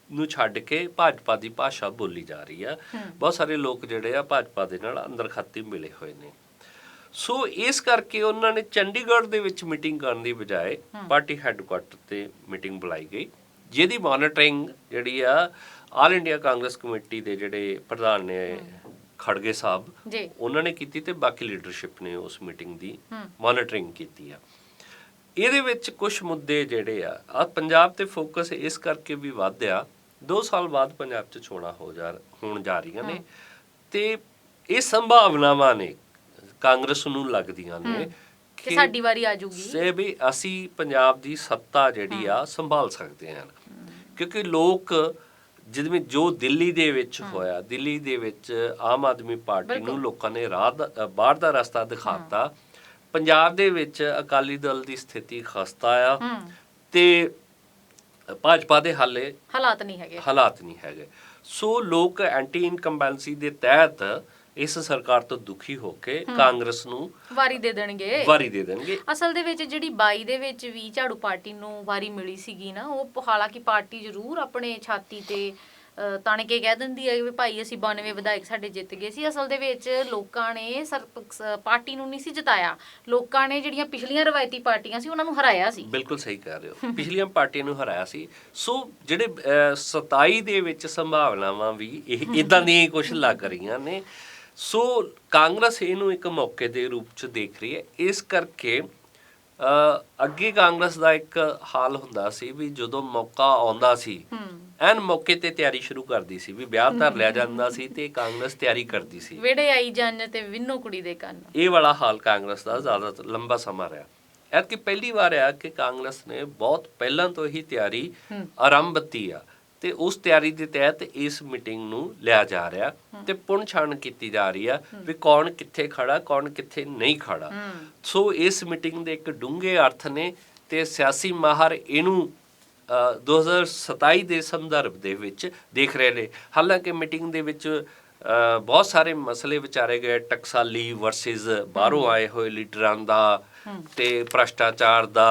B: ਨੂੰ ਛੱਡ ਕੇ ਭਾਜਪਾ ਦੀ ਭਾਸ਼ਾ ਬੋਲੀ ਜਾ ਰਹੀ ਆ। ਬਹੁਤ ਸਾਰੇ ਲੋਕ ਜਿਹੜੇ ਆ ਭਾਜਪਾ ਦੇ ਨਾਲ ਅੰਦਰ ਖਾਤੇ ਮਿਲੇ ਹੋਏ ਨੇ। ਸੋ ਇਸ ਕਰਕੇ ਉਹਨਾਂ ਨੇ ਚੰਡੀਗੜ੍ਹ ਦੇ ਵਿੱਚ ਮੀਟਿੰਗ ਕਰਨ ਦੀ ਬਜਾਏ ਪਾਰਟੀ ਹੈੱਡਕੁਆਟਰ ਤੇ ਮੀਟਿੰਗ ਬੁਲਾਈ ਗਈ ਜਿਹਦੀ ਮੋਨਿਟਰਿੰਗ ਜਿਹੜੀ ਆ ਆਲ ਇੰਡੀਆ ਕਾਂਗਰਸ ਕਮੇਟੀ ਦੇ ਜਿਹੜੇ ਪ੍ਰਧਾਨ ਨੇ ਖੜਗੇ ਸਾਹਿਬ
A: ਜੀ।
B: ਉਹਨਾਂ ਨੇ ਕੀਤੀ ਤੇ ਬਾਕੀ ਲੀਡਰਸ਼ਿਪ ਨੇ ਉਸ ਮੀਟਿੰਗ ਦੀ ਮੋਨਿਟਰਿੰਗ ਕੀਤੀ ਆ। ਇਹਦੇ ਵਿੱਚ ਕੁਝ ਮੁੱਦੇ ਜਿਹੜੇ ਆ ਆ ਪੰਜਾਬ ਤੇ ਫੋਕਸ ਇਸ ਕਰਕੇ ਵੀ ਵਧਿਆ 2 ਸਾਲ ਬਾਅਦ ਪੰਜਾਬ 'ਚ ਚੋਣਾਂ ਹੋ ਜਾ ਹੋਣ ਜਾ ਰਹੀਆਂ ਨੇ ਤੇ ਇਹ ਸੰਭਾਵਨਾਵਾਂ ਨੇ ਕਾਂਗਰਸ ਨੂੰ ਲੱਗਦੀਆਂ ਨੇ।
A: ਕਿ ਸਾਡੀ ਵਾਰੀ ਆ ਜਾਊਗੀ
B: ਸੇ ਵੀ ਅਸੀਂ ਪੰਜਾਬ ਦੀ ਸੱਤਾ ਜਿਹੜੀ ਆ ਸੰਭਾਲ ਸਕਦੇ ਹਾਂ। ਕਿਉਂਕਿ ਲੋਕ ਜਿਵੇਂ ਜੋ ਦਿੱਲੀ ਦੇ ਵਿੱਚ ਹੋਇਆ ਦਿੱਲੀ ਦੇ ਵਿੱਚ ਆਮ ਆਦਮੀ ਪਾਰਟੀ ਨੂੰ। ਲੋਕਾਂ ਨੇ ਰਾਹ ਬਾਹਰ ਦਾ ਰਸਤਾ ਦਿਖਾਤਾ। ਪੰਜਾਬ ਦੇ ਵਿੱਚ ਅਕਾਲੀ ਦਲ ਦੀ ਸਥਿਤੀ ਖਸਤਾ ਆ। ਤੇ ਭਾਜਪਾ ਦੇ ਹਾਲੇ
A: ਹਾਲਾਤ ਨਹੀਂ ਹੈਗੇ।
B: ਹਾਲਾਤ ਨਹੀਂ ਹੈਗੇ। ਸੋ ਲੋਕ ਐਂਟੀ ਇਨਕੰਬੈਂਸੀ ਦੇ ਤਹਿਤ ਇਸ ਸਰਕਾਰ ਤੋਂ ਦੁਖੀ ਹੋ ਕੇ ਕਾਂਗਰਸ ਨੂੰ
A: ਵਾਰੀ ਦੇ ਦੇਣਗੇ।
B: ਵਾਰੀ ਦੇ ਦੇਣਗੇ।
A: ਅਸਲ ਦੇ ਵਿੱਚ ਜਿਹੜੀ 22 ਦੇ ਵਿੱਚ ਵੀ ਝਾੜੂ ਪਾਰਟੀ ਨੂੰ ਵਾਰੀ ਮਿਲੀ ਸੀਗੀ ਨਾ ਉਹ ਹਾਲਾਂਕਿ ਪਾਰਟੀ ਜ਼ਰੂਰ ਆਪਣੇ ਛਾਤੀ ਤੇ ਤਣ ਕੇ ਕਹਿ ਦਿੰਦੀ ਹੈ ਵੀ ਭਾਈ ਅਸੀਂ 92 ਵਿਧਾਇਕ ਸਾਡੇ ਜਿੱਤ ਗਏ ਸੀ। ਅਸਲ ਦੇ ਵਿੱਚ ਲੋਕਾਂ ਨੇ ਪਾਰਟੀ ਨੂੰ ਨਹੀਂ ਸੀ ਜਿਤਾਇਆ। ਲੋਕਾਂ ਨੇ ਜਿਹੜੀਆਂ ਪਿਛਲੀਆਂ ਰਵਾਇਤੀ ਪਾਰਟੀਆਂ ਸੀ ਉਹਨਾਂ ਨੂੰ ਹਰਾਇਆ ਸੀ।
B: ਬਿਲਕੁਲ ਸਹੀ ਕਹਿ ਰਹੇ ਹੋ। ਪਿਛਲੀਆਂ ਪਾਰਟੀਆਂ ਨੂੰ ਹਰਾਇਆ ਸੀ। ਸੋ ਜਿਹੜੇ ਅਹ, 27 ਦੇ ਵਿੱਚ ਸੰਭਾਵਨਾਵਾਂ ਵੀ ਇਹ ਇਦਾਂ ਦੀਆਂ ਕੁਝ ਲੱਗ ਰਹੀਆਂ ਨੇ। ਸੋ ਕਾਂਗਰਸ ਇਹਨੂੰ ਇੱਕ ਮੌਕੇ ਦੇ ਰੂਪ ਚ ਦੇਖ ਰਹੀ ਹੈ। ਇਸ ਕਰਕੇ ਅੱਗੇ ਕਾਂਗਰਸ ਦਾ ਇੱਕ ਹਾਲ ਹੁੰਦਾ ਸੀ ਵੀ ਜਦੋਂ ਮੌਕਾ ਆਉਂਦਾ ਸੀ ਐਨ ਮੌਕੇ ਤੇ ਤਿਆਰੀ ਸ਼ੁਰੂ ਕਰਦੀ ਸੀ ਵੀ ਵਿਆਹ ਧਰ ਲਿਆ ਜਾਂਦਾ ਸੀ ਤੇ ਕਾਂਗਰਸ ਤਿਆਰੀ ਕਰਦੀ ਸੀ।
A: ਵੇੜੇ ਆਈ ਜੰਨ ਤੇ ਵਿੰਨੋ ਕੁੜੀ ਦੇ ਕੰਨ।
B: ਇਹ ਵਾਲਾ ਹਾਲ ਕਾਂਗਰਸ ਦਾ ਜ਼ਿਆਦਾ ਲੰਬਾ ਸਮਾਂ ਰਿਹਾ। ਐਤਕੀ ਪਹਿਲੀ ਵਾਰ ਆ ਕਿ ਕਾਂਗਰਸ ਨੇ ਬਹੁਤ ਪਹਿਲਾਂ ਤੋਂ ਹੀ ਤਿਆਰੀ। ਆਰੰਭਤੀ ਆ। ਤੇ ਉਸ ਤਿਆਰੀ ਦੇ ਤਹਿਤ ਇਸ ਮੀਟਿੰਗ ਨੂੰ ਲਿਆ ਜਾ ਰਿਹਾ ਤੇ ਪੁਣ ਛਾਣ ਕੀਤੀ ਜਾ ਰਹੀ ਆ ਵੀ ਕੌਣ ਕਿੱਥੇ ਖੜਾ ਕੌਣ ਕਿੱਥੇ ਨਹੀਂ ਖੜਾ। ਸੋ ਇਸ ਮੀਟਿੰਗ ਦੇ ਇੱਕ ਡੂੰਘੇ ਅਰਥ ਨੇ ਤੇ ਸਿਆਸੀ ਮਾਹਰ ਇਹਨੂੰ ਅ, 2027 ਦੇ ਸੰਦਰਭ ਦੇ ਵਿੱਚ ਦੇਖ ਰਹੇ ਨੇ। ਹਾਲਾਂਕਿ ਮੀਟਿੰਗ ਦੇ ਵਿੱਚ ਬਹੁਤ ਸਾਰੇ ਮਸਲੇ ਵਿਚਾਰੇ ਗਏ ਟਕਸਾਲੀ ਵਰਸਸ ਬਾਹਰੋਂ ਆਏ ਹੋਏ ਲੀਡਰਾਂ ਦਾ ਤੇ ਭ੍ਰਸ਼ਟਾਚਾਰ ਦਾ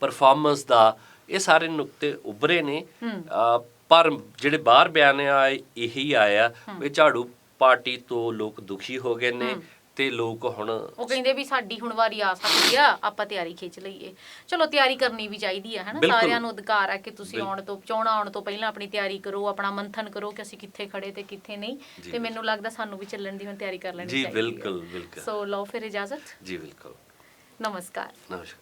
B: ਪਰਫਾਰਮੈਂਸ ਦਾ ਇਹ ਸਾਰੇ ਨੁਕਤੇ ਉੱਭਰੇ ਨੇ। ਪਰ ਜਿਹੜੇ ਬਾਹਰ ਬਿਆਨ ਆਏ ਇਹੀ ਆਇਆ ਵੀ ਝਾੜੂ ਪਾਰਟੀ ਤੋਂ ਲੋਕ ਦੁਖੀ ਹੋ ਗਏ ਨੇ ਤੇ ਲੋਕ ਹੁਣ
A: ਉਹ ਕਹਿੰਦੇ ਵੀ ਸਾਡੀ ਹੁਣ ਵਾਰੀ ਆ ਸਕਦੀ ਆ ਆਪਾਂ ਤਿਆਰੀ ਖਿੱਚ ਲਈਏ। ਚਲੋ ਤਿਆਰੀ ਕਰਨੀ ਵੀ ਚਾਹੀਦੀ ਆ ਹਨਾ। ਸਾਰਿਆਂ ਨੂੰ ਅਧਿਕਾਰ ਹੈ ਕਿ ਤੁਸੀਂ। ਆਉਣ ਤੋਂ ਚੋਣਾਂ ਆਉਣ ਤੋਂ ਪਹਿਲਾਂ ਆਪਣੀ ਤਿਆਰੀ ਕਰੋ ਆਪਣਾ ਮੰਥਨ ਕਰੋ ਕਿ ਅਸੀਂ ਕਿੱਥੇ ਖੜੇ ਤੇ ਕਿੱਥੇ ਨਹੀਂ।
B: ਜੀ,
A: ਤੇ ਮੈਨੂੰ ਲੱਗਦਾ ਸਾਨੂੰ ਵੀ ਚੱਲਣ ਦੀ ਹੁਣ ਤਿਆਰੀ ਕਰ ਲੈਣੀ
B: ਜੀ
A: ਚਾਹੀਦੀ ਹੈ
B: ਬਿਲਕੁਲ ਬਿਲਕੁਲ।
A: ਸੋ ਲਓ ਫਿਰ ਇਜਾਜ਼ਤ।
B: ਜੀ ਬਿਲਕੁਲ।
A: ਨਮਸਕਾਰ।
B: ਨਮਸਕਾਰ।